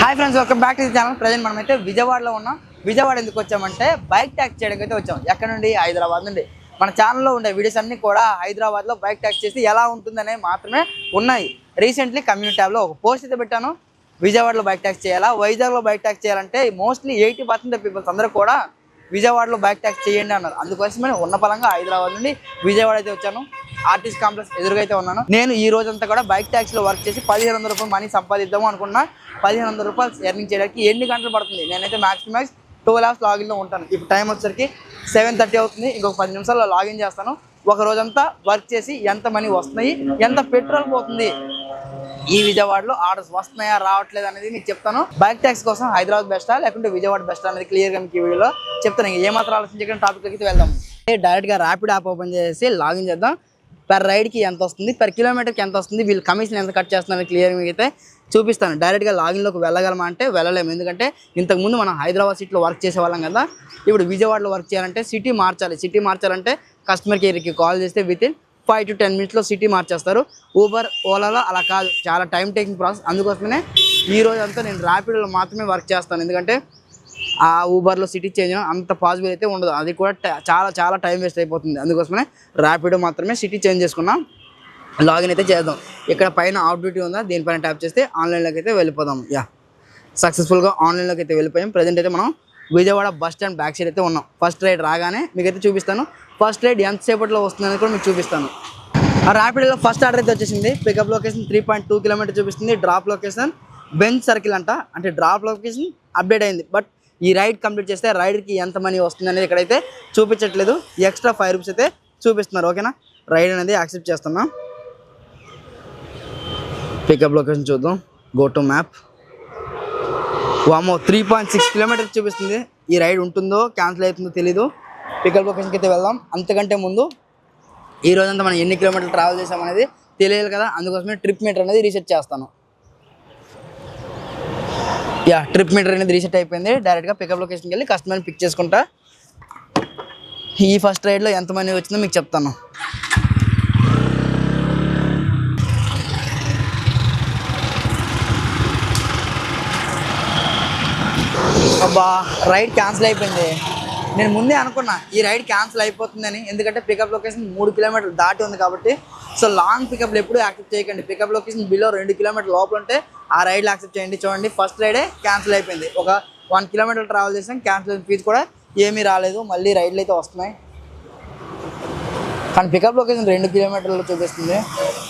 Hi friends welcome back to channel present మనమైతే విజయవాడలో ఉన్నాం. విజయవాడ ఎందుకు వచ్చామంటే బైక్ ట్యాక్స్ చేయడానికి అయితే వచ్చాం. ఎక్కడ నుండి? హైదరాబాద్ నుండి. మన ఛానల్లో ఉండే వీడియోస్ అన్ని కూడా హైదరాబాద్లో బైక్ ట్యాక్స్ చేసి ఎలా ఉంటుందనే మాత్రమే ఉన్నాయి. రీసెంట్లీ కమ్యూనిటీ ట్యాబ్లో ఒక పోస్ట్ అయితే పెట్టాను. విజయవాడలో బైక్ ట్యాక్స్ చేయాలా? వైజాగ్లో బైక్ ట్యాక్స్ చేయాలంటే మోస్ట్లీ ఎయిటీ పర్సెంట్ పీపుల్స్ అందరూ కూడా విజయవాడలో బైక్ ట్యాక్స్ చేయండి అన్నారు. అందుకోసమే నేను ఉన్న పరంగా హైదరాబాద్ నుండి విజయవాడ అయితే వచ్చాను. ఆర్టిస్ట్ కాంప్లెక్స్ ఎదురుగా అయితే ఉన్నాను. నేను ఈ రోజంతా కూడా బైక్ ట్యాక్స్లో వర్క్ చేసి పదిహేను వందల రూపాయలు మనీ సంపాదిద్దాము అనుకున్నా పదిహేను వందల రూపాయలు ఎర్నింగ్ చేయడానికి ఎన్ని గంటలు పడుతుంది? నేనైతే max to max twelve hours లాగిన్లో ఉంటాను. ఇప్పుడు టైం వచ్చేసరికి సెవెన్ థర్టీ అవుతుంది. ఇంకొక పది నిమిషాల్లో లాగిన్ చేస్తాను. ఒక రోజంతా వర్క్ చేసి ఎంత మనీ వస్తున్నాయి? ఎంత పెట్రోల్ పోతుంది? ఈ విజయవాడలో ఆర్డర్స్ వస్తున్నాయా రావట్లేదు అనేది మీకు చెప్తాను. బైక్ ట్యాక్స్ కోసం హైదరాబాద్ బెస్టా లేకుంటే విజయవాడ బెస్ట్ అనేది క్లియర్గా మీకు ఈ వీడియోలో చెప్తాను. ఏమాత్రం ఆలోచించకుండా టాపిక్ అయితే వెళ్దాం. డైరెక్ట్గా ర్యాపిడ్ యాప్ ఓపెన్ చేసి లాగిన్ చేద్దాం. పర్ రైడ్కి ఎంత వస్తుంది పర్ కిలోమీటర్కి ఎంత వస్తుంది వీళ్ళు కమిషన్ ఎంత కట్ చేస్తున్నారు క్లియర్ మీకు అయితే చూపిస్తాను. డైరెక్ట్గా లాగిన్లోకి వెళ్ళగలమా అంటే వెళ్ళలేము. ఎందుకంటే ఇంతకు ముందు మనం హైదరాబాద్ సిటీలో వర్క్ చేసేవాళ్ళం కదా. ఇప్పుడు విజయవాడలో వర్క్ చేయాలంటే సిటీ మార్చాలి. సిటీ మార్చాలంటే కస్టమర్ కేర్కి కాల్ చేస్తే within five to ten మినిట్స్లో సిటీ మార్చేస్తారు. ఊబర్ ఓలాలో అలా కాదు. చాలా టైం టేకింగ్ ప్రాసెస్ అందుకోసమే ఈ రోజు అంతా నేను ర్యాపిడోలో మాత్రమే వర్క్ చేస్తాను. ఎందుకంటే ఆ ఊబర్లో సిటీ చేంజ్ అంత పాసిబుల్ అయితే ఉండదు. అది కూడా చాలా చాలా టైం వేస్ట్ అయిపోతుంది. అందుకోసమే ర్యాపిడో మాత్రమే సిటీ చేంజ్ చేసుకున్నాం లాగిన్ అయితే చేద్దాం. ఇక్కడ పైన అవుట్ డ్యూటీ ఉందా? దీనిపైన ట్యాప్ చేస్తే ఆన్లైన్లోకి అయితే వెళ్ళిపోదాం. యా సక్సెస్ఫుల్గా ఆన్లైన్లోకి అయితే వెళ్ళిపోయాం. ప్రజెంట్ అయితే మనం Vijayawada bus stand back side అయితే ఉన్నాం. ఫస్ట్ రైడ్ రాగానే మీకైతే చూపిస్తాను. ఫస్ట్ రైడ్ ఎంతసేపట్లో వస్తుందని కూడా మీకు చూపిస్తాను. ఆ ర్యాపిడ్లో ఫస్ట్ ఆర్డర్ అయితే వచ్చేసింది. Pickup location three point two kilometre చూపిస్తుంది. డ్రాప్ లొకేషన్ బెంచ్ సర్కిల్ అంట. అంటే డ్రాప్ లొకేషన్ అప్డేట్ అయింది. బట్ ఈ రైడ్ కంప్లీట్ చేస్తే రైడ్కి ఎంత మనీ వస్తుంది అనేది ఇక్కడైతే చూపించట్లేదు. ఎక్స్ట్రా ఫైవ్ రూపీస్ అయితే చూపిస్తున్నారు. ఓకేనా రైడ్ అనేది యాక్సెప్ట్ చేస్తున్నాం. పికప్ లొకేషన్ చూద్దాం. గో టు మ్యాప్ వామో త్రీ పాయింట్ సిక్స్ కిలోమీటర్స్ చూపిస్తుంది. ఈ రైడ్ ఉంటుందో క్యాన్సిల్ అవుతుందో తెలీదు. పికప్ లొకేషన్కి అయితే వెళ్దాం. అంతకంటే ముందు ఈ రోజంతా మనం ఎన్ని కిలోమీటర్లు ట్రావెల్ చేసాం అనేది తెలియాలి కదా. అందుకోసమే ట్రిప్ మీటర్ అనేది రీసెట్ చేస్తాను. యా ట్రిప్ మీటర్ అనేది రీసెట్ అయిపోయింది. డైరెక్ట్గా పికప్ లొకేషన్కి వెళ్ళి కస్టమర్ని పిక్ చేసుకుంటా. ఈ ఫస్ట్ రైడ్లో ఎంత మనీ వచ్చిందో మీకు చెప్తాను. అబ్బా రైడ్ క్యాన్సిల్ అయిపోయింది. నేను ముందే అనుకున్నా ఈ రైడ్ క్యాన్సిల్ అయిపోతుందని. ఎందుకంటే పికప్ లొకేషన్ మూడు కిలోమీటర్లు దాటి ఉంది కాబట్టి. సో లాంగ్ పికప్లు ఎప్పుడు యాక్సెప్ట్ చేయకండి. పికప్ లొకేషన్ బిలో రెండు కిలోమీటర్ లోపల ఉంటే ఆ రైడ్లు యాక్సెప్ట్ చేయండి. చూడండి ఫస్ట్ రైడే క్యాన్సిల్ అయిపోయింది. ఒక వన్ కిలోమీటర్ ట్రావెల్ చేసాం క్యాన్సిల్ ఫీజు కూడా ఏమీ రాలేదు. మళ్ళీ రైడ్లు అయితే వస్తున్నాయి. కానీ పికప్ లొకేషన్ రెండు కిలోమీటర్లు చూపిస్తుంది.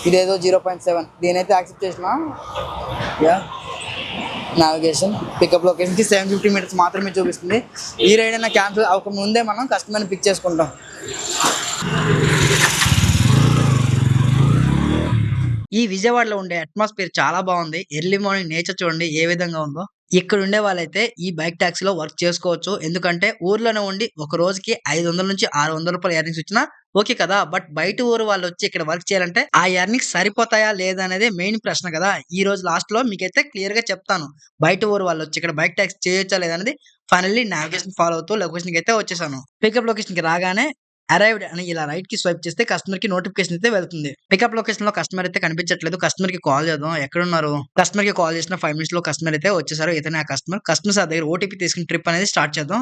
ఇదేదో జీరో పాయింట్ సెవెన్ దీనైతే యాక్సెప్ట్ చేసిన? యా నావిగేషన్ పికప్ లొకేషన్కి సెవెన్ ఫిఫ్టీ మీటర్స్ మాత్రమే చూపిస్తుంది. ఈ రైడ్ అయినా క్యాన్సిల్ అవ్వక ముందే మనం కస్టమర్ని పిక్ చేసుకుంటాం. ఈ విజయవాడలో ఉండే అట్మాస్ఫియర్ చాలా బాగుంది. ఎర్లీ మార్నింగ్ నేచర్ చూడండి ఏ విధంగా ఉందో. ఇక్కడ ఉండే వాళ్ళైతే ఈ బైక్ ట్యాక్సీలో వర్క్ చేసుకోవచ్చు. ఎందుకంటే ఊర్లోనే ఉండి ఒక రోజుకి ఐదు వందల నుంచి ఆరు వందల రూపాయలు ఎర్నింగ్స్ వచ్చినా ఓకే కదా బట్ బయట ఊరు వాళ్ళు వచ్చి ఇక్కడ వర్క్ చేయాలంటే ఆ ఎర్నింగ్ సరిపోతాయా లేదా అనేది మెయిన్ ప్రశ్న కదా. ఈ రోజు లాస్ట్లో మీకైతే క్లియర్గా చెప్తాను. బయట ఊరు వాళ్ళు వచ్చి ఇక్కడ బైక్ ట్యాక్స్ చేయొచ్చా లేదా అనేది ఫైనల్లీ నావిగేషన్ ఫాలో అవుతూ లొకేషన్కి అయితే వచ్చేసాను. పికప్ లొకేషన్కి రాగానే అరైవ్డ్ అని ఇలా రైట్కి స్వైప్ చేస్తే కస్టమర్కి నోటిఫికేషన్ అయితే వెళ్తుంది. పికప్ లొకేషన్లో కస్టమర్ అయితే కనిపించట్లేదు. కస్టమర్కి కాల్ చేద్దాం. ఎక్కడున్నారు? కస్టమర్కి కాల్ చేసిన ఫైవ్ మినిట్స్లో కస్టమర్ అయితే వచ్చేసారు. ఇతనే ఆ కస్టమర్. కస్టమర్ సార్ దగ్గర ఓటీపీ తీసుకుని ట్రిప్ అనేది స్టార్ట్ చేద్దాం.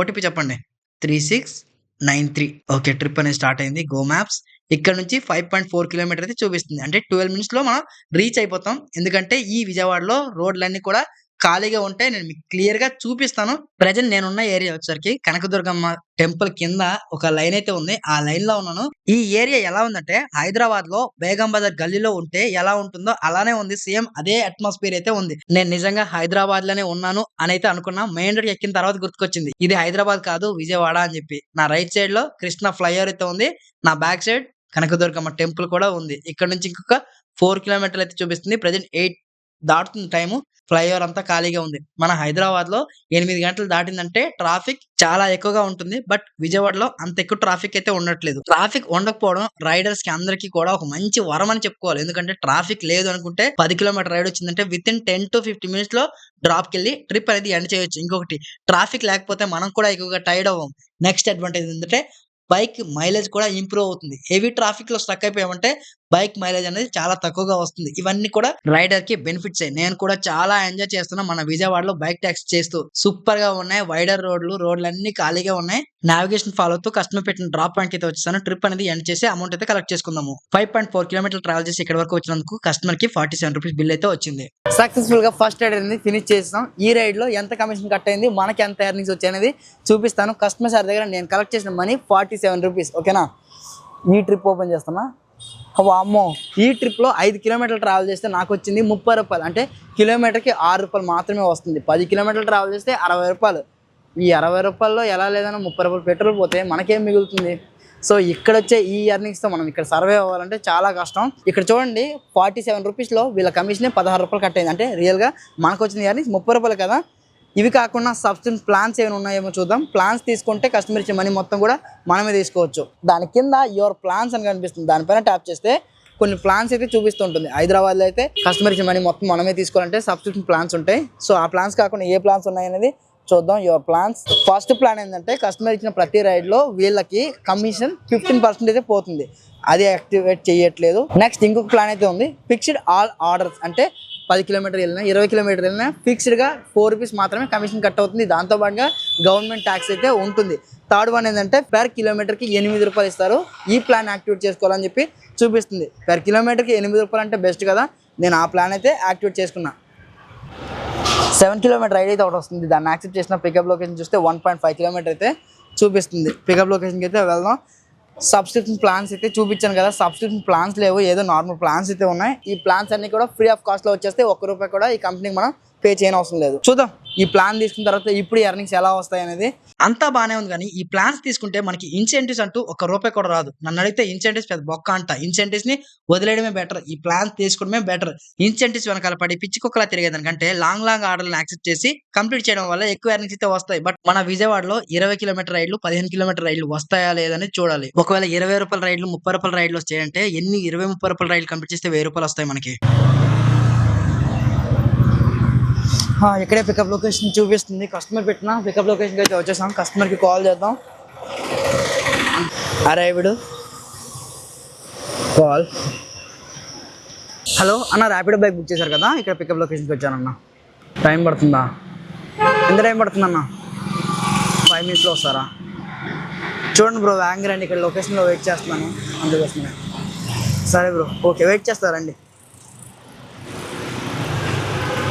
ఓటీపీ చెప్పండి. Three six nine three. Okay trip అనేది స్టార్ట్ అయింది. గో మ్యాప్స్ ఇక్కడ నుంచి ఫైవ్ పాయింట్ ఫోర్ కిలోమీటర్ అయితే చూపిస్తుంది. అంటే ట్వెల్వ్ మినిట్స్లో మనం రీచ్ అయిపోతాం. ఎందుకంటే ఈ విజయవాడలో రోడ్లన్నీ కూడా ఖాళీగా ఉంటే నేను మీకు క్లియర్గా చూపిస్తాను. ప్రజెంట్ నేనున్న ఏరియా వచ్చేసరికి కనకదుర్గమ్మ టెంపుల్ కింద ఒక లైన్ అయితే ఉంది. ఆ లైన్లో ఉన్నాను. ఈ ఏరియా ఎలా ఉందంటే హైదరాబాద్లో బేగం బజార్ గల్లీలో ఉంటే ఎలా ఉంటుందో అలానే ఉంది. సేమ్ అదే అట్మాస్ఫియర్ అయితే ఉంది. నేను నిజంగా హైదరాబాద్లోనే ఉన్నాను అని అయితే అనుకున్నా. మెయిన్ రోడ్ ఎక్కిన తర్వాత గుర్తుకొచ్చింది. ఇది హైదరాబాద్ కాదు విజయవాడ అని చెప్పి. నా రైట్ సైడ్లో కృష్ణ ఫ్లైఓవర్ అయితే ఉంది. నా బ్యాక్ సైడ్ కనకదుర్గమ్మ టెంపుల్ కూడా ఉంది. ఇక్కడ నుంచి ఇంకొక ఫోర్ కిలోమీటర్లు అయితే చూపిస్తుంది. ప్రజెంట్ ఎయిట్ దాటుతుంది టైము ఫ్లైఓవర్ అంతా ఖాళీగా ఉంది. మన హైదరాబాద్లో ఎనిమిది గంటలు దాటిందంటే ట్రాఫిక్ చాలా ఎక్కువగా ఉంటుంది. బట్ విజయవాడలో అంత ఎక్కువ ట్రాఫిక్ అయితే ఉండట్లేదు. ట్రాఫిక్ ఉండకపోవడం రైడర్స్కి అందరికీ కూడా ఒక మంచి వరం అని చెప్పుకోవాలి. ఎందుకంటే ట్రాఫిక్ లేదు అనుకుంటే పది కిలోమీటర్ రైడ్ వచ్చిందంటే within ten to fifty మినిట్స్లో డ్రాప్కి వెళ్ళి ట్రిప్ అనేది ఎండ్ చేయొచ్చు. ఇంకొకటి ట్రాఫిక్ లేకపోతే మనం కూడా ఎక్కువగా టైర్డ్ అవ్వం. నెక్స్ట్ అడ్వాంటేజ్ ఏంటంటే బైక్ మైలేజ్ కూడా ఇంప్రూవ్ అవుతుంది. హెవీ ట్రాఫిక్లో స్ట్రక్ అయిపోయామంటే బైక్ మైలేజ్ అనేది చాలా తక్కువగా వస్తుంది. ఇవన్నీ కూడా రైడర్కి బెనిఫిట్స్ నేను కూడా చాలా ఎంజాయ్ చేస్తున్నా మన విజయవాడలో బైక్ ట్యాక్స్ చేస్తూ. సూపర్గా ఉన్నాయి. వైడర్ రోడ్లు రోడ్లు అన్ని ఖాళీగా ఉన్నాయి. నావిగేషన్ ఫాలో అవుతూ కస్టమర్ పెట్టిన డ్రాప్ పాయింట్ అయితే వచ్చేసాను. ట్రిప్ అనేది ఎండ్ చేసి అమౌంట్ అయితే కలెక్ట్ చేసుకుందాము. Five point four kilometre travel చేసి ఇక్కడ వరకు వచ్చినందుకు కస్టమర్కి ఫార్టీ సెవెన్ రూపీస్ బిల్ అయితే వచ్చింది. సక్సెస్ఫుల్గా ఫస్ట్ రైడ్ అనేది ఫినిష్ చేస్తాం ఈ రైడ్లో ఎంత కమిషన్ కట్ అయింది మనకి ఎంత ఎర్నింగ్స్ వచ్చాయి చూపిస్తాను. కస్టమర్ సార్ దగ్గర నేను కలెక్ట్ చేసిన మనీ ఫార్టీ సెవెన్ రూపీస్ ఓకేనా ఈ ట్రిప్ ఓపెన్ చేస్తున్నా. అమ్మో ఈ ట్రిప్లో ఐదు కిలోమీటర్లు ట్రావెల్ చేస్తే నాకు వచ్చింది ముప్పై రూపాయలు. అంటే కిలోమీటర్కి ఆరు రూపాయలు మాత్రమే వస్తుంది. పది కిలోమీటర్లు ట్రావెల్ చేస్తే అరవై రూపాయలు. ఈ అరవై రూపాయల్లో ఎలా లేదన్నా ముప్పై రూపాయలు పెట్రోల్ పోతే మనకేం మిగులుతుంది? సో ఇక్కడ వచ్చే ఈ ఎర్నింగ్స్తో మనం ఇక్కడ సర్వే అవ్వాలంటే చాలా కష్టం. ఇక్కడ చూడండి ఫార్టీ సెవెన్ రూపీస్లో వీళ్ళ కమిషనే పదహారు రూపాయలు కట్టేది అంటే రియల్గా మనకు వచ్చింది ఎర్నింగ్స్ ముప్పై రూపాయలు కదా? ఇవి కాకుండా సబ్స్క్రిప్షన్ ప్లాన్స్ ఏమైనా ఉన్నాయేమో చూద్దాం. ప్లాన్స్ తీసుకుంటే కస్టమర్ ఇచ్చే మనీ మొత్తం కూడా మనమే తీసుకోవచ్చు. దాని కింద యువర్ ప్లాన్స్ అని కనిపిస్తుంది. దానిపైన ట్యాప్ చేస్తే కొన్ని ప్లాన్స్ అయితే చూపిస్తుంటుంది. హైదరాబాద్లో అయితే కస్టమర్ ఇచ్చే మనీ మొత్తం మనమే తీసుకోవాలంటే సబ్స్క్రిప్షన్ ప్లాన్స్ ఉంటాయి. సో ఆ ప్లాన్స్ కాకుండా ఏ ప్లాన్స్ ఉన్నాయనేది చూద్దాం. Your plans. ఫస్ట్ ప్లాన్ ఏంటంటే కస్టమర్ ఇచ్చిన ప్రతి రైడ్లో వీళ్ళకి కమిషన్ ఫిఫ్టీన్ పర్సెంట్ అయితే పోతుంది. అది యాక్టివేట్ చేయట్లేదు. నెక్స్ట్ ఇంకొక ప్లాన్ అయితే ఉంది. ఫిక్స్డ్ ఆల్ ఆర్డర్స్ అంటే పది కిలోమీటర్ వెళ్ళినా ఇరవై కిలోమీటర్ వెళ్ళినా ఫిక్స్డ్గా ఫోర్ రూపీస్ మాత్రమే కమిషన్ కట్ అవుతుంది. దాంతో పాటుగా గవర్నమెంట్ ట్యాక్స్ అయితే ఉంటుంది. థర్డ్ వన్ ఏంటంటే పర్ కిలోమీటర్కి ఎనిమిది రూపాయలు ఇస్తారు. ఈ ప్లాన్ యాక్టివేట్ చేసుకోవాలని చెప్పి చూపిస్తుంది. పర్ కిలోమీటర్కి ఎనిమిది రూపాయలు అంటే బెస్ట్ కదా. నేను ఆ ప్లాన్ అయితే యాక్టివేట్ చేసుకున్నా. సెవెన్ కిలోమీటర్ రైడ్ అయితే ఒకటి వస్తుంది. దాన్ని యాక్సెప్ట్ చేసిన పికప్ లొకేషన్ చూస్తే వన్ పాయింట్ ఫైవ్ కిలోమీటర్ అయితే చూపిస్తుంది. పికప్ లొకేషన్కి అయితే వెళ్దాం. సబ్స్క్రిప్షన్ ప్లాన్స్ అయితే చూపించాను కదా. సబ్స్క్రిప్షన్ ప్లాన్స్ లేవు. ఏదో నార్మల్ ప్లాన్స్ అయితే ఉన్నాయి. ఈ ప్లాన్స్ అన్ని కూడా ఫ్రీ ఆఫ్ కాస్ట్లో వచ్చేస్తే ఒక్క రూపాయి కూడా ఈ కంపెనీకి మనం పే చేయని అవసరం లేదు. చూద్దాం. ఈ ప్లాన్ తీసుకున్న తర్వాత ఇప్పుడు ఎర్నింగ్స్ ఎలా వస్తాయి అనేది అంతా బానే ఉంది కానీ ఈ ప్లాన్స్ తీసుకుంటే మనకి ఇన్సెంటివ్స్ అంటూ ఒక రూపాయి కూడా రాదు. నన్ను అడిగితే ఇన్సెంటివ్స్ పెద్ద బొక్క అంట. ఇన్సెంటివ్స్ని వదిలేయడమే బెటర్ ఈ ప్లాన్స్ తీసుకోవడమే బెటర్ ఇన్సెంటివ్స్ వెనకాల పడి పిచ్చి కుక్కలా తిరిగేదానికంటే లాంగ్ లాంగ్ ఆర్డర్లను యాక్సెప్ట్ చేసి కంప్లీట్ చేయడం వల్ల ఎక్కువ ఎర్నింగ్స్ అయితే వస్తాయి. బట్ మన విజయవాడలో ఇరవై కిలోమీటర్ రైళ్ళు పదిహేను కిలోమీటర్ రైళ్ళు వస్తాయా లేదని చూడాలి. ఒకవేళ ఇరవై రూపాయల రైళ్ళు ముప్పై రూపాయల రైళ్ళు వచ్చాయంటే ఎన్ని ఇరవై ముప్పై రూపాయల రైళ్ళు కంప్లీట్ చేస్తే వెయ్యి రూపాయలు వస్తాయి మనకి ఆ, ఇక్కడే పికప్ లొకేషన్ చూపిస్తుంది. కస్టమర్ పెట్టిన పికప్ లొకేషన్కి అయితే వచ్చేసాం. కస్టమర్కి కాల్ చేద్దాం. అరైవ్డ్ కాల్ హలో అన్న ర్యాపిడో బైక్ బుక్ చేశారు కదా? ఇక్కడ పికప్ లొకేషన్కి వచ్చానన్న టైం పడుతుందా? ఎంత టైం పడుతుందన్న ఫైవ్ మినిట్స్లో వస్తారా? చూడండి బ్రో వ్యాంగర్ రండి ఇక్కడ లొకేషన్లో వెయిట్ చేస్తున్నాను. అందుకోసమే. సరే బ్రో ఓకే వెయిట్ చేస్తారండి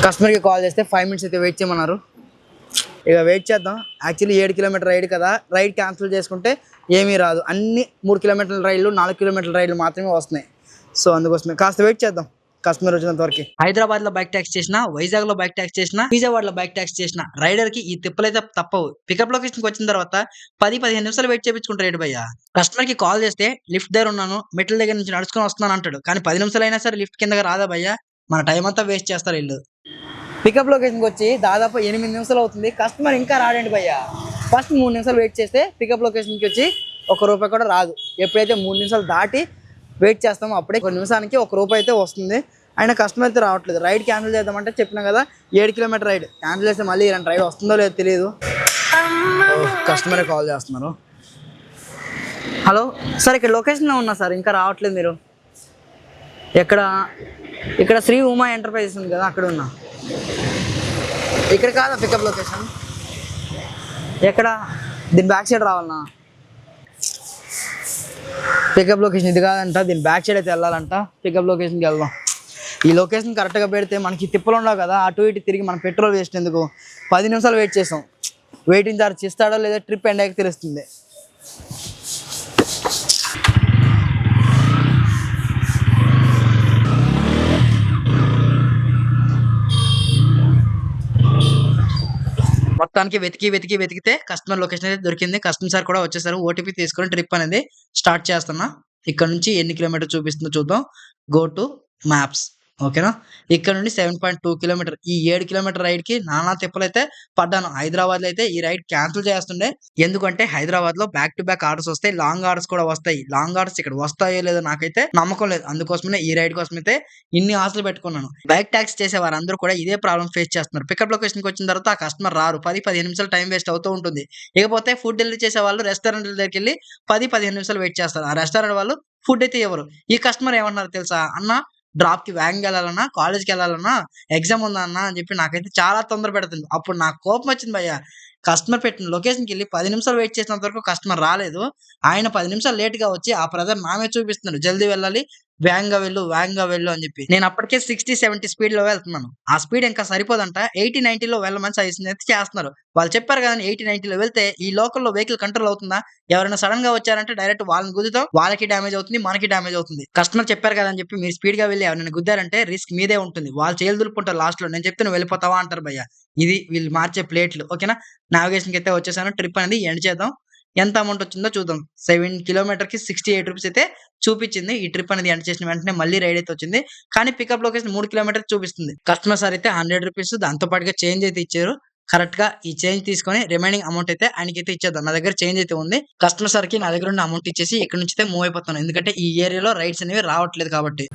కస్టమర్కి కాల్ చేస్తే ఫైవ్ మినిట్స్ అయితే వెయిట్ చేయమన్నారు. ఇక వెయిట్ చేద్దాం. యాక్చువల్లీ ఏడు కిలోమీటర్ రైడ్ కదా రైడ్ క్యాన్సిల్ చేసుకుంటే ఏమీ రాదు. అన్ని మూడు కిలోమీటర్ల రైళ్ళు నాలుగు కిలోమీటర్ల రైళ్ళు మాత్రమే వస్తున్నాయి. సో అందుకోసమే కాస్త వెయిట్ చేద్దాం కస్టమర్ వచ్చినంత వరకు. హైదరాబాద్లో బైక్ ట్యాక్స్ చేసిన వైజాగ్లో బైక్ ట్యాక్స్ చేసిన విజయవాడలో బైక్ ట్యాక్స్ చేసిన రైడర్కి ఈ తిప్పలైతే తప్పవు. పికప్ లొకేషన్కి వచ్చిన తర్వాత పది పదిహేను నిమిషాలు వెయిట్ చేయించుకుంటారు రేటు భయ్య. కస్టమర్కి కాల్ చేస్తే లిఫ్ట్ దగ్గర ఉన్నాను మెట్ల దగ్గర నుంచి నడుచుకొని వస్తున్నాను అంటాడు. కానీ పది నిమిషాలు అయినా సరే లిఫ్ట్ కిందగా రాదా భయ్య? మన టైం అంతా వేస్ట్ చేస్తారు వీళ్ళు. పికప్ లొకేషన్కి వచ్చి దాదాపు ఎనిమిది నిమిషాలు అవుతుంది. కస్టమర్ ఇంకా రాడండి భయ్య. ఫస్ట్ మూడు నిమిషాలు వెయిట్ చేస్తే పికప్ లొకేషన్కి వచ్చి ఒక రూపాయి కూడా రాదు. ఎప్పుడైతే మూడు నిమిషాలు దాటి వెయిట్ చేస్తామో అప్పుడే ఒక నిమిషానికి ఒక రూపాయి అయితే వస్తుంది. అయినా కస్టమర్ అయితే రావట్లేదు. రైడ్ క్యాన్సిల్ చేద్దామంటే చెప్పినా కదా ఏడు కిలోమీటర్ రైడ్. క్యాన్సిల్ చేస్తే మళ్ళీ ఇలాంటి రైడ్ వస్తుందో లేదో తెలియదు కస్టమరే కాల్ చేస్తున్నారు హలో సార్ ఇక్కడ లొకేషన్లో ఉన్నా సార్ ఇంకా రావట్లేదు మీరు. ఎక్కడ ఇక్కడ శ్రీ ఉమా ఎంటర్ప్రైజెస్ ఉంది కదా అక్కడ ఉన్నా. ఇక్కడ కాదా పికప్ లొకేషన్ ఎక్కడ? దీని బ్యాక్ సైడ్ రావాలన్నా పికప్ లొకేషన్ ఇది కాదంట దీని బ్యాక్ సైడ్ అయితే వెళ్ళాలంట. పికప్ లొకేషన్కి వెళ్దాం. ఈ లొకేషన్ కరెక్ట్గా పెడితే మనకి తిప్పలు ఉండవు కదా అటు ఇటు తిరిగి మనం పెట్రోల్ వేస్ట్ ఎందుకు? పది నిమిషాలు వెయిట్ చేసాం. వెయిటింగ్ చార్జ్ ఇస్తాడో లేదా ట్రిప్ ఎండ్ అయ్యాక తెలుస్తుంది. మొత్తానికి వెతికి వెతికి వెతికితే కస్టమర్ లొకేషన్ అయితే దొరికింది. కస్టమర్ సార్ కూడా వచ్చేసారు. ఓటీపీ తీసుకొని ట్రిప్ అనేది స్టార్ట్ చేస్తున్నా. ఇక్కడ నుంచి ఎన్ని కిలోమీటర్ చూపిస్తుందో చూద్దాం. గో టు మ్యాప్స్ ఓకేనా? ఇక్కడ నుండి సెవెన్ పాయింట్ టూ కిలోమీటర్ ఈ ఏడు కిలోమీటర్ రైడ్కి నానా తిప్పలైతే పడ్డాను. హైదరాబాద్లో అయితే ఈ రైడ్ క్యాన్సిల్ చేస్తుండే. ఎందుకంటే హైదరాబాద్లో బ్యాక్ టు బ్యాక్ ఆర్డర్స్ వస్తాయి లాంగ్ ఆర్డర్స్ కూడా వస్తాయి. లాంగ్ ఆర్డర్స్ ఇక్కడ వస్తాయో లేదో నాకైతే నమ్మకం లేదు. అందుకోసమే ఈ రైడ్ కోసం అయితే ఇన్ని ఆశలు పెట్టుకున్నాను. బైక్ ట్యాక్స్ చేసే వారందరూ కూడా ఇదే ప్రాబ్లం ఫేస్ చేస్తున్నారు. పికప్ లొకేషన్కి వచ్చిన తర్వాత ఆ కస్టమర్ రారు. పది పదిహేను నిమిషాలు టైం వేస్ట్ అవుతూ ఉంటుంది. ఇకపోతే ఫుడ్ డెలివరీ చేసే వాళ్ళు రెస్టారెంట్ దగ్గరికి వెళ్ళి పది పదిహేను నిమిషాలు వెయిట్ చేస్తారు. ఆ రెస్టారెంట్ వాళ్ళు ఫుడ్ అయితే ఇవ్వరు. ఈ కస్టమర్ ఏమన్నారు తెలుసా? అన్న డ్రాప్కి వెళ్ళాలన్నా కాలేజ్కి వెళ్ళాలన్నా ఎగ్జామ్ ఉందా అన్న అని చెప్పి నాకైతే చాలా తొందర పెడుతుంది. అప్పుడు నాకు కోపం వచ్చింది భయ్య. కస్టమర్ పెట్టిన లొకేషన్కి వెళ్ళి పది నిమిషాలు వెయిట్ చేసినంత వరకు కస్టమర్ రాలేదు. ఆయన పది నిమిషాలు లేట్గా వచ్చి ఆ బ్రదర్ నామే చూపిస్తున్నాడు. జల్దీ వెళ్ళాలి. వేగంగా వెళ్ళు వేగంగా వెళ్ళు అని చెప్పి. నేను అప్పటికే సిక్స్టీ సెవెంటీ స్పీడ్లో వెళ్తున్నాను. ఆ స్పీడ్ ఇంకా సరిపోదంట. ఎయిటీ నైన్టీలో వెళ్ళమని సజెషన్ అయితే చేస్తున్నారు. వాళ్ళు చెప్పారు కదా ఎయిటీ నైన్టీలో వెళ్తే ఈ లోకల్లో వెహికల్ కంట్రోల్ అవుతుందా? ఎవరైనా సడన్గా వచ్చారంటే డైరెక్ట్ వాళ్ళని గుద్దుతో. వాళ్ళకి డ్యామేజ్ అవుతుంది మనకి డ్యామేజ్ అవుతుంది. కస్టమర్ చెప్పారు కదా అని చెప్పి మీరు స్పీడ్గా వెళ్ళి ఎవరైనా గుద్దారంటే రిస్క్ మీదే ఉంటుంది. వాళ్ళు చేయలు దులుపుకుంటారు లాస్ట్లో. నేను చెప్తే నువ్వు వెళ్ళిపోతావా అంటారు భయ్య. ఇది వీళ్ళు మార్చే ప్లేట్లు ఓకేనా? నావిగేషన్కి అయితే వచ్చేసాను. ట్రిప్ అనేది ఎండ్ చేద్దాం. ఎంత అమౌంట్ వచ్చిందో చూద్దాం. సెవెన్ కిలోమీటర్కి సిక్స్టీ ఎయిట్ రూపీస్ అయితే చూపించింది. ఈ ట్రిప్ అనేది ఎండ్ చేసిన వెంటనే మళ్ళీ రైడ్ అయితే వచ్చింది. కానీ పికప్ లొకేషన్ మూడు కిలోమీటర్ చూపిస్తుంది. కస్టమర్ సార్ అయితే హండ్రెడ్ రూపీస్ దాంతో పాటుగా చేంజ్ అయితే ఇచ్చారు. కరెక్ట్గా ఈ చేంజ్ తీసుకొని రిమైనింగ్ అమౌంట్ అయితే ఆయనకి అయితే ఇచ్చేద్దాం. నా దగ్గర చేంజ్ అయితే ఉంది. కస్టమర్ సార్కి నా దగ్గర ఉన్న అమౌంట్ ఇచ్చేసి ఇక్కడ నుంచి అయితే మూవ్ అయిపోతాను ఎందుకంటే ఈ ఏరియాలో రైడ్స్ అనేవి రావట్లేదు కాబట్టి.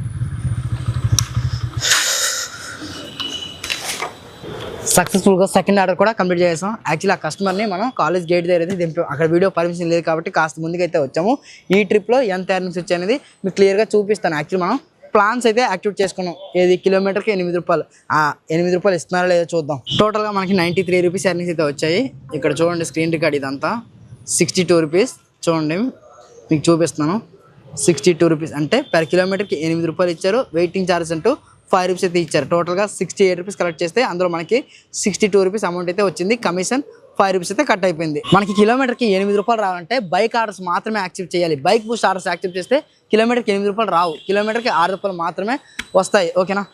సక్సెస్ఫుల్గా సెకండ్ ఆర్డర్ కూడా కంప్లీట్ చేసాం యాక్చువల్లీ ఆ కస్టమర్ని మనం కాలేజ్ గేట్ దగ్గర అయితే దింపాం అక్కడ వీడియో పర్మిషన్ లేదు కాబట్టి కాస్త ముందుకైతే వచ్చాము. ఈ ట్రిప్లో ఎంత ఎర్నింగ్స్ వచ్చాయనేది మీకు క్లియర్గా చూపిస్తాను. యాక్చువల్లీ మనం ప్లాన్స్ అయితే యాక్టివేట్ చేసుకున్నాం. ఏది కిలోమీటర్కి ఎనిమిది రూపాయలు. ఆ ఎనిమిది రూపాయలు ఇస్తున్నారో లేదో చూద్దాం. టోటల్గా మనకి నైంటీ త్రీ రూపీస్ ఎర్నింగ్స్ అయితే వచ్చాయి. ఇక్కడ చూడండి స్క్రీన్ రికార్డ్ ఇదంతా. సిక్స్టీ టూ రూపీస్ చూడండి మీకు చూపిస్తున్నాను. సిక్స్టీ టూ రూపీస్ అంటే పర్ కిలోమీటర్కి ఎనిమిది రూపాయలు ఇచ్చారు. వెయిటింగ్ ఛార్జెస్ అంటూ ఫైవ్ రూపీస్ అయితే ఇచ్చారు. టోటల్గా సిక్స్టీ ఎయిట్ రూపీస్ కలెక్ట్ చేస్తే అందులో మనకి సిక్స్టీ టూ రూపీస్ అమౌంట్ అయితే వచ్చింది. కమిషన్ ఫైవ్ రూపీస్ అయితే కట్ అయిపోయింది. మనకి కిలోమీటర్కి ఎనిమిది రూపాయలు రావాలంటే బైక్ ఆర్డర్స్ మాత్రమే యాక్సెప్ట్ చేయాలి. బైక్ బూస్ట్ ఆర్డర్స్ యాక్సెప్ట్ చేస్తే కిలోమీటర్కి ఎనిమిది రూపాయలు రావు. కిలోమీటర్కి ఆరు రూపాయలు మాత్రమే వస్తాయి. ఓకేనా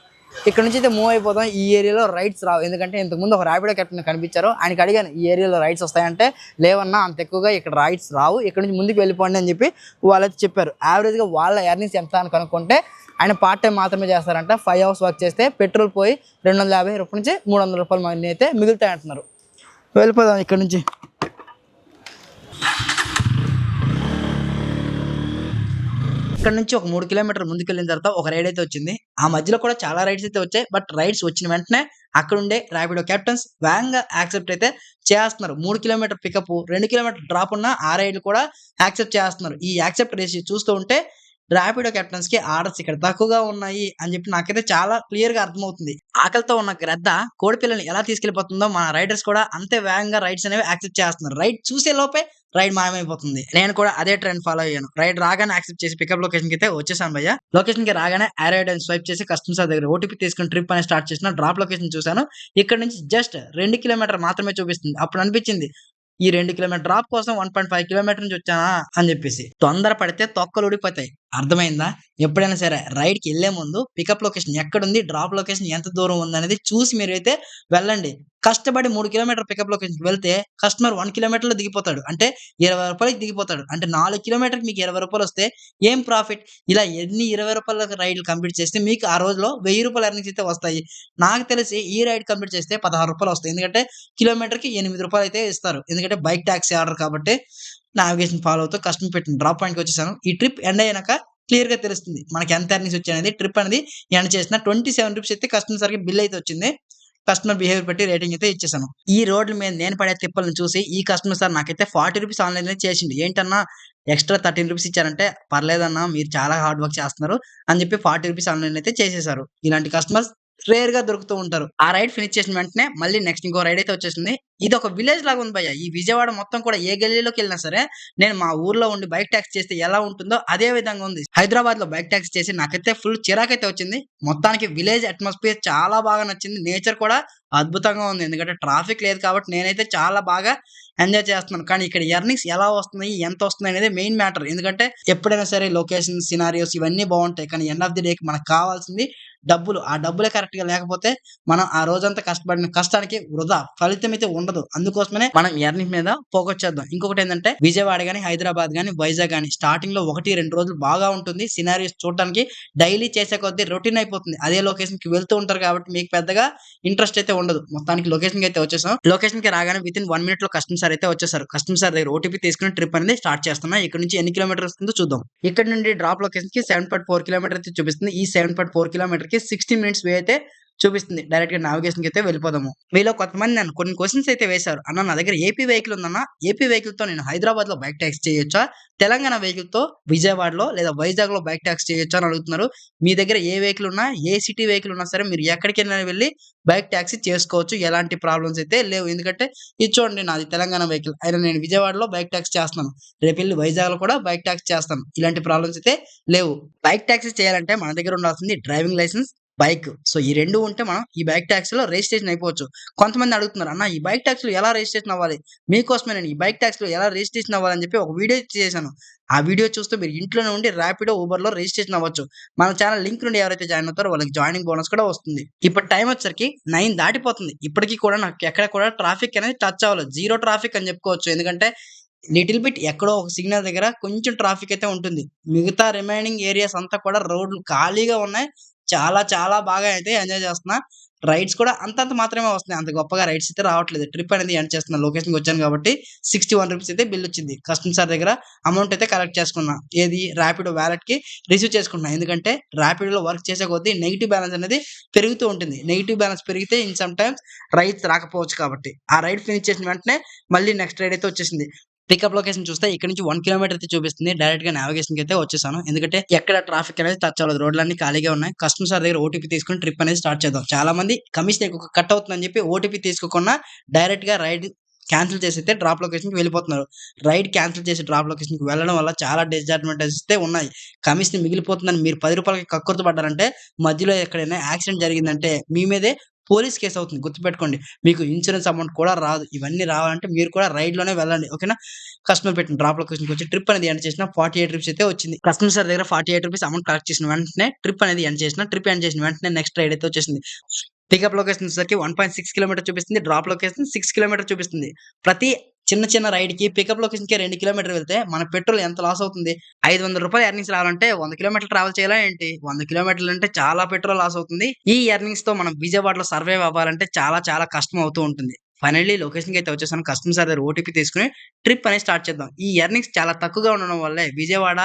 ఇక్కడ నుంచి అయితే మూవ్ అయిపోతాం ఈ ఏరియాలో రైడ్స్ రావు. ఎందుకంటే ఇంతకుముందు ఒక ర్యాపిడో కెప్టెన్ కనిపించారు. ఆయనకి అడిగాను ఈ ఏరియాలో రైడ్స్ వస్తాయంటే లేవన్నా అంత ఎక్కువగా ఇక్కడ రైడ్స్ రావు. ఇక్కడ నుంచి ముందుకు వెళ్ళిపోండి అని చెప్పి వాళ్ళైతే చెప్పారు. యావరేజ్గా వాళ్ళ ఎర్నింగ్స్ ఎంత అని కనుక్కుంటే ఆయన పార్ట్ టైం మాత్రమే చేస్తారంట. ఫైవ్ అవర్స్ వర్క్ చేస్తే పెట్రోల్ పోయి రెండు వందల యాభై రూపాయల నుంచి మూడు వందల రూపాయలు మనీ అయితే మిగులుతాయి అంటున్నారు వెళ్ళిపోదాం ఇక్కడ నుంచి. ఇక్కడ నుంచి ఒక మూడు కిలోమీటర్ ముందుకు వెళ్ళిన తర్వాత ఒక రైడ్ అయితే వచ్చింది. ఆ మధ్యలో కూడా చాలా రైడ్స్ అయితే వచ్చాయి. బట్ రైడ్స్ వచ్చిన వెంటనే అక్కడ ఉండే ర్యాపిడో కెప్టెన్స్ వేగంగా యాక్సెప్ట్ అయితే చేస్తున్నారు. మూడు కిలోమీటర్ పికప్ రెండు కిలోమీటర్ డ్రాప్ ఉన్న ఆ రైడ్లు కూడా యాక్సెప్ట్ చేస్తున్నారు. ఈ యాక్సెప్ట్ రేసి చూస్తూ ఉంటే ర్యాపిడో కెప్టెన్స్కి ఆర్డర్స్ ఇక్కడ తక్కువగా ఉన్నాయి అని చెప్పి నాకైతే చాలా క్లియర్గా అర్థమవుతుంది. ఆకలితో ఉన్న గ్రద్ద కోడిపిల్లని ఎలా తీసుకెళ్ళిపోతుందో మన రైడర్స్ కూడా అంతే వేగంగా రైడ్స్ అనేవి యాక్సెప్ట్ చేస్తున్నారు. రైడ్ చూసే లోపే రైడ్ మాయమైపోతుంది. నేను కూడా అదే ట్రెండ్ ఫాలో అయ్యాను. రైడ్ రాగానే యాక్సెప్ట్ చేసి పికప్ లొకేషన్కి అయితే వచ్చేసాను భయ్య. లొకేషన్కి రాగానే ఆరైడ్ అని స్వైప్ చేసి కస్టమర్స్ దగ్గర ఓటీపీ తీసుకుని ట్రిప్ అని స్టార్ట్ చేసిన డ్రాప్ లొకేషన్ చూశాను. ఇక్కడ నుంచి జస్ట్ రెండు కిలోమీటర్ మాత్రమే చూపిస్తుంది. అప్పుడు అనిపించింది ఈ రెండు కిలోమీటర్ డ్రాప్ కోసం వన్ పాయింట్ ఫైవ్ కిలోమీటర్ నుంచి వచ్చానా అని చెప్పేసి. తొందర పడితే తొక్కలు ఊడిపోతాయి. అర్థమైందా? ఎప్పుడైనా సరే రైడ్కి వెళ్ళే ముందు పికప్ లొకేషన్ ఎక్కడుంది డ్రాప్ లొకేషన్ ఎంత దూరం ఉంది అనేది చూసి మీరు అయితే వెళ్ళండి. కష్టపడి మూడు కిలోమీటర్ పికప్ లొకేషన్ వెళ్తే కస్టమర్ వన్ కిలోమీటర్లో దిగిపోతాడు. అంటే ఇరవై రూపాయలకి దిగిపోతాడు. అంటే నాలుగు కిలోమీటర్కి మీకు ఇరవై రూపాయలు వస్తే ఏం ప్రాఫిట్? ఇలా ఎన్ని ఇరవై రూపాయల రైడ్లు కంప్లీట్ చేస్తే మీకు ఆ రోజులో వెయ్యి రూపాయల ఎర్నింగ్స్ అయితే వస్తాయి. నాకు తెలిసి ఈ రైడ్ కంప్లీట్ చేస్తే పదహారు రూపాయలు వస్తాయి. ఎందుకంటే కిలోమీటర్కి ఎనిమిది రూపాయలు అయితే ఇస్తారు. ఎందుకంటే బైక్ ట్యాక్సీ ఆర్డర్ కాబట్టి నావిగేషన్ ఫాలో అవుతూ కస్టమర్ పెట్టిన డ్రాప్ పాయింట్కి వచ్చేసాను. ఈ ట్రిప్ ఎండ్ అయినాక క్లియర్గా తెలుస్తుంది. మనకి ఎంత ఎర్నింగ్స్ వచ్చాయనేది ట్రిప్ అనేది ఎండ్ చేసిన ట్వంటీ సెవెన్ రూపీస్ అయితే కస్టమర్ బిల్ అయితే వచ్చింది. కస్టమర్ బిహేవియర్ బట్టి రేటింగ్ అయితే ఇచ్చేసాను. ఈ రోడ్ల మీద నేను పడే తిప్పలను చూసి ఈ కస్టమర్ సార్ నాకైతే ఫార్టీ రూపీస్ ఆన్లైన్ చేసిండు. ఏంటన్నా ఎక్స్ట్రా థర్టీన్ రూపీస్ ఇచ్చారంటే పర్లేదన్నా మీరు చాలా హార్డ్ వర్క్ చేస్తున్నారు అని చెప్పి ఫార్టీ రూపీస్ ఆన్లైన్ అయితే చేసేసారు. ఇలాంటి కస్టమర్స్ రేర్గా దొరుకుతూ ఉంటారు. ఆ రైడ్ ఫినిష్ చేసిన వెంటనే మళ్ళీ నెక్స్ట్ ఇంకో రైడ్ అయితే వచ్చేసింది. ఇది ఒక విలేజ్ లాగా ఉంది భయ్య. ఈ విజయవాడ మొత్తం కూడా ఏ గల్లీలోకి వెళ్ళినా సరే నేను మా ఊర్లో ఉండి బైక్ ట్యాక్స్ చేస్తే ఎలా ఉంటుందో అదే విధంగా ఉంది. హైదరాబాద్లో బైక్ ట్యాక్స్ చేసి నాకైతే ఫుల్ చిరాకైతే వచ్చింది. మొత్తానికి విలేజ్ అట్మాస్ఫియర్ చాలా బాగా నచ్చింది. నేచర్ కూడా అద్భుతంగా ఉంది. ఎందుకంటే ట్రాఫిక్ లేదు కాబట్టి నేనైతే చాలా బాగా ఎంజాయ్ చేస్తున్నాను. కానీ ఇక్కడ ఎర్నింగ్స్ ఎలా వస్తున్నాయి ఎంత వస్తున్నాయి అనేది మెయిన్ మ్యాటర్. ఎందుకంటే ఎప్పుడైనా సరే లొకేషన్ సినారియోస్ ఇవన్నీ బాగుంటాయి. కానీ ఎండ్ ఆఫ్ ది డే మనకు కావాల్సింది డబ్బులు. ఆ డబ్బులే కరెక్ట్గా లేకపోతే మనం ఆ రోజంతా కష్టపడిన కష్టానికి వృధా. ఫలితం అయితే ఉండదు. అందుకోసమనే మనం ఎర్నింగ్ మీద ఫోకస్ చేద్దాం. ఇంకొకటి ఏంటంటే విజయవాడ గానీ హైదరాబాద్ గానీ వైజాగ్ గానీ స్టార్టింగ్లో ఒకటి రెండు రోజులు బాగా ఉంటుంది. సినారీస్ చూడడానికి డైలీ చేసే కొద్దీ రొటీన్ అయిపోతుంది. అదే లొకేషన్కి వెళ్తూ ఉంటారు కాబట్టి మీకు పెద్దగా ఇంట్రెస్ట్ అయితే ఉండదు. మొత్తానికి లొకేషన్కి అయితే వచ్చేసాం. లొకేషన్కి రాగానే విత్ ఇన్ వన్ మినిట్లో కస్టమర్ సార్ అయితే వచ్చేసారు. కస్టమర్ సార్ దగ్గర ఓటీపీ తీసుకుని ట్రిప్ అనేది స్టార్ట్ చేస్తున్నా. ఇక్కడ నుంచి ఎన్ని కిలోమీటర్స్ వస్తుందో చూద్దాం. ఇక్కడ నుండి డ్రాప్ లొకేషన్కి సెవెన్ పాయింట్ ఫోర్ కిలోమీటర్ అయితే చూపిస్తుంది. ఈ సెవెన్ పాయింట్ ఫోర్ కిలోమీటర్ కి సిక్స్టీ మినిట్స్ వే అయితే చూపిస్తుంది. డైరెక్ట్గా నావిగేషన్ అయితే వెళ్ళిపోదాము. మీలో కొంతమంది నన్ను కొన్ని క్వశ్చన్స్ అయితే వేశారు. అన్న నా దగ్గర ఏపీ వెహికల్ ఉందన్న ఏపీ వెహికల్తో నేను హైదరాబాద్లో బైక్ ట్యాక్స్ చేయొచ్చా? తెలంగాణ వెహికల్తో విజయవాడలో లేదా వైజాగ్లో బైక్ ట్యాక్స్ చేయొచ్చా అని అడుగుతున్నారు. మీ దగ్గర ఏ వెహికల్ ఉన్నా ఏ సిటీ వెహికల్ ఉన్నా సరే మీరు ఎక్కడికైనా వెళ్ళి బైక్ ట్యాక్సీ చేసుకోవచ్చు. ఎలాంటి ప్రాబ్లమ్స్ అయితే లేవు. ఎందుకంటే ఇది చూడండి నాది తెలంగాణ వెహికల్ అయినా నేను విజయవాడలో బైక్ ట్యాక్స్ చేస్తాను రేపు వెళ్ళి వైజాగ్లో కూడా బైక్ ట్యాక్స్ చేస్తాను. ఇలాంటి ప్రాబ్లమ్స్ అయితే లేవు. బైక్ ట్యాక్సీ చేయాలంటే మన దగ్గర ఉండాల్సింది డ్రైవింగ్ లైసెన్స్ బైక్ సో ఈ రెండు ఉంటే మనం ఈ బైక్ ట్యాక్స్లో రిజిస్ట్రేషన్ అయిపోవచ్చు. కొంతమంది అడుగుతున్నారు అన్న ఈ బైక్ ట్యాక్స్లో ఎలా రిజిస్ట్రేషన్ అవ్వాలి? మీకోసమే నేను ఈ బైక్ ట్యాక్స్లో ఎలా రిజిస్ట్రేషన్ అవ్వాలని చెప్పి ఒక వీడియో చేశాను. ఆ వీడియో చూస్తే మీరు ఇంట్లోనే ఉండి ర్యాపిడో ఊబర్లో రిజిస్ట్రేషన్ అవ్వచ్చు. మన ఛానల్ లింక్ నుండి ఎవరైతే జాయిన్ అవుతారో వాళ్ళకి జాయినింగ్ బోనస్ కూడా వస్తుంది. ఇప్పుడు టైం వచ్చరికి నైన్ దాటిపోతుంది. ఇప్పటికీ కూడా నాకు ఎక్కడ కూడా ట్రాఫిక్ అనేది టచ్ అవ్వలేదు. జీరో ట్రాఫిక్ అని చెప్పుకోవచ్చు. ఎందుకంటే లిటిల్ బిట్ ఎక్కడో ఒక సిగ్నల్ దగ్గర కొంచెం ట్రాఫిక్ అయితే ఉంటుంది. మిగతా రిమైనింగ్ ఏరియాస్ అంతా కూడా రోడ్లు ఖాళీగా ఉన్నాయి. చాలా చాలా బాగా అయితే ఎంజాయ్ చేస్తున్నా. రైడ్స్ కూడా అంతంత మాత్రమే వస్తున్నాయి. అంత గొప్పగా రైడ్స్ అయితే రావట్లేదు. ట్రిప్ అనేది ఎండ్ చేస్తున్నా లొకేషన్కి వచ్చాను కాబట్టి సిక్స్టీ వన్ రూపీస్ అయితే బిల్ వచ్చింది. కస్టమర్ సార్ దగ్గర అమౌంట్ అయితే కలెక్ట్ చేసుకున్నా. ఏది? ర్యాపిడో వ్యాలెట్కి రిసీవ్ చేసుకున్నా ఎందుకంటే ర్యాపిడోలో వర్క్ చేసే కొద్దీ నెగిటివ్ బ్యాలెన్స్ అనేది పెరుగుతూ ఉంటుంది. నెగిటివ్ బ్యాలెన్స్ పెరిగితే ఇన్ సమ్ టైమ్స్ రైడ్స్ రాకపోవచ్చు కాబట్టి. ఆ రైడ్ ఫినిష్ చేసిన వెంటనే మళ్ళీ నెక్స్ట్ రైడ్ అయితే వచ్చేసింది. పికప్ లొకేషన్ చూస్తే ఇక్కడ నుంచి వన్ కిలోమీటర్ అయితే చూపిస్తుంది. డైరెక్ట్గా నావిగేషన్కి అయితే వచ్చేసాను. ఎందుకంటే ఎక్కడ ట్రాఫిక్ అనేది టచ్ అవ్వదు రోడ్లన్నీ ఖాళీగా ఉన్నాయి. కస్టమర్ సార్ దగ్గర ఓటీపీ తీసుకుని ట్రిప్ అనేది స్టార్ట్ చేద్దాం. చాలా మంది కమిషన్ ఎక్కువ కట్ అవుతుందని చెప్పి ఓటీపీ తీసుకోకుండా డైరెక్ట్గా రైడ్ క్యాన్సిల్ చేసి అయితే డ్రాప్ లొకేషన్కి వెళ్ళిపోతున్నారు. రైడ్ క్యాన్సిల్ చేసి డ్రాప్ లొకేషన్కి వెళ్ళడం వల్ల చాలా డిసడ్వాంటేజెస్ అయితే ఉన్నాయి. కమిషన్ మిగిలిపోతుందని మీరు పది రూపాయలకి కక్కుర్తి పడ్డారంటే మధ్యలో ఎక్కడైనా యాక్సిడెంట్ జరిగిందంటే మీ మీదే పోలీస్ కేసు అవుతుంది. గుర్తుపెట్టుకోండి. మీకు ఇన్సూరెన్స్ అమౌంట్ కూడా రాదు. ఇవన్నీ రావాలంటే మీరు కూడా రైడ్లోనే వెళ్ళండి. ఓకేనా? కస్టమర్ పెట్టిన డ్రాప్ లొకేషన్కి వచ్చి ట్రిప్ అనేది ఎండ్ చేసిన ఫార్టీ ఎయిట్ రూపీస్ అయితే వచ్చింది. కస్టమర్ సార్ దగ్గర forty eight rupees amount collect చేసిన వెంటనే ట్రిప్ అనేది ఎండ్ చేసిన ట్రిప్ ఎండ్ చేసిన వెంటనే నెక్స్ట్ రైడ్ అయితే వచ్చేసింది. పికప్ లొకేషన్ వచ్చేసరికి వన్ పాయింట్ సిక్స్ కిలోమీటర్ చూపిస్తుంది. డ్రాప్ లొకేషన్ సిక్స్ కిలోమీటర్ చూపిస్తుంది. ప్రతి చిన్న చిన్న రైడ్కి పికప్ లొకేషన్కి రెండు కిలోమీటర్ వెళ్తే మన పెట్రోల్ ఎంత లాస్ అవుతుంది? ఐదు వందల రూపాయలు ఎర్నింగ్స్ రావాలంటే వంద కిలోమీటర్లు ట్రావెల్ చేయాలా ఏంటి? వంద కిలోమీటర్లు అంటే చాలా పెట్రోల్ లాస్ అవుతుంది. ఈ ఎర్నింగ్స్తో మనం విజయవాడలో సర్వైవ్ అవ్వాలంటే చాలా చాలా కష్టం అవుతూ ఉంటుంది. ఫైనల్లీ లొకేషన్కి అయితే వచ్చేసాను. కస్టమర్ సార్ దగ్గర ఓటీపీ తీసుకుని ట్రిప్ అనేది స్టార్ట్ చేద్దాం. ఈ ఎర్నింగ్స్ చాలా తక్కువగా ఉండడం వల్లే విజయవాడ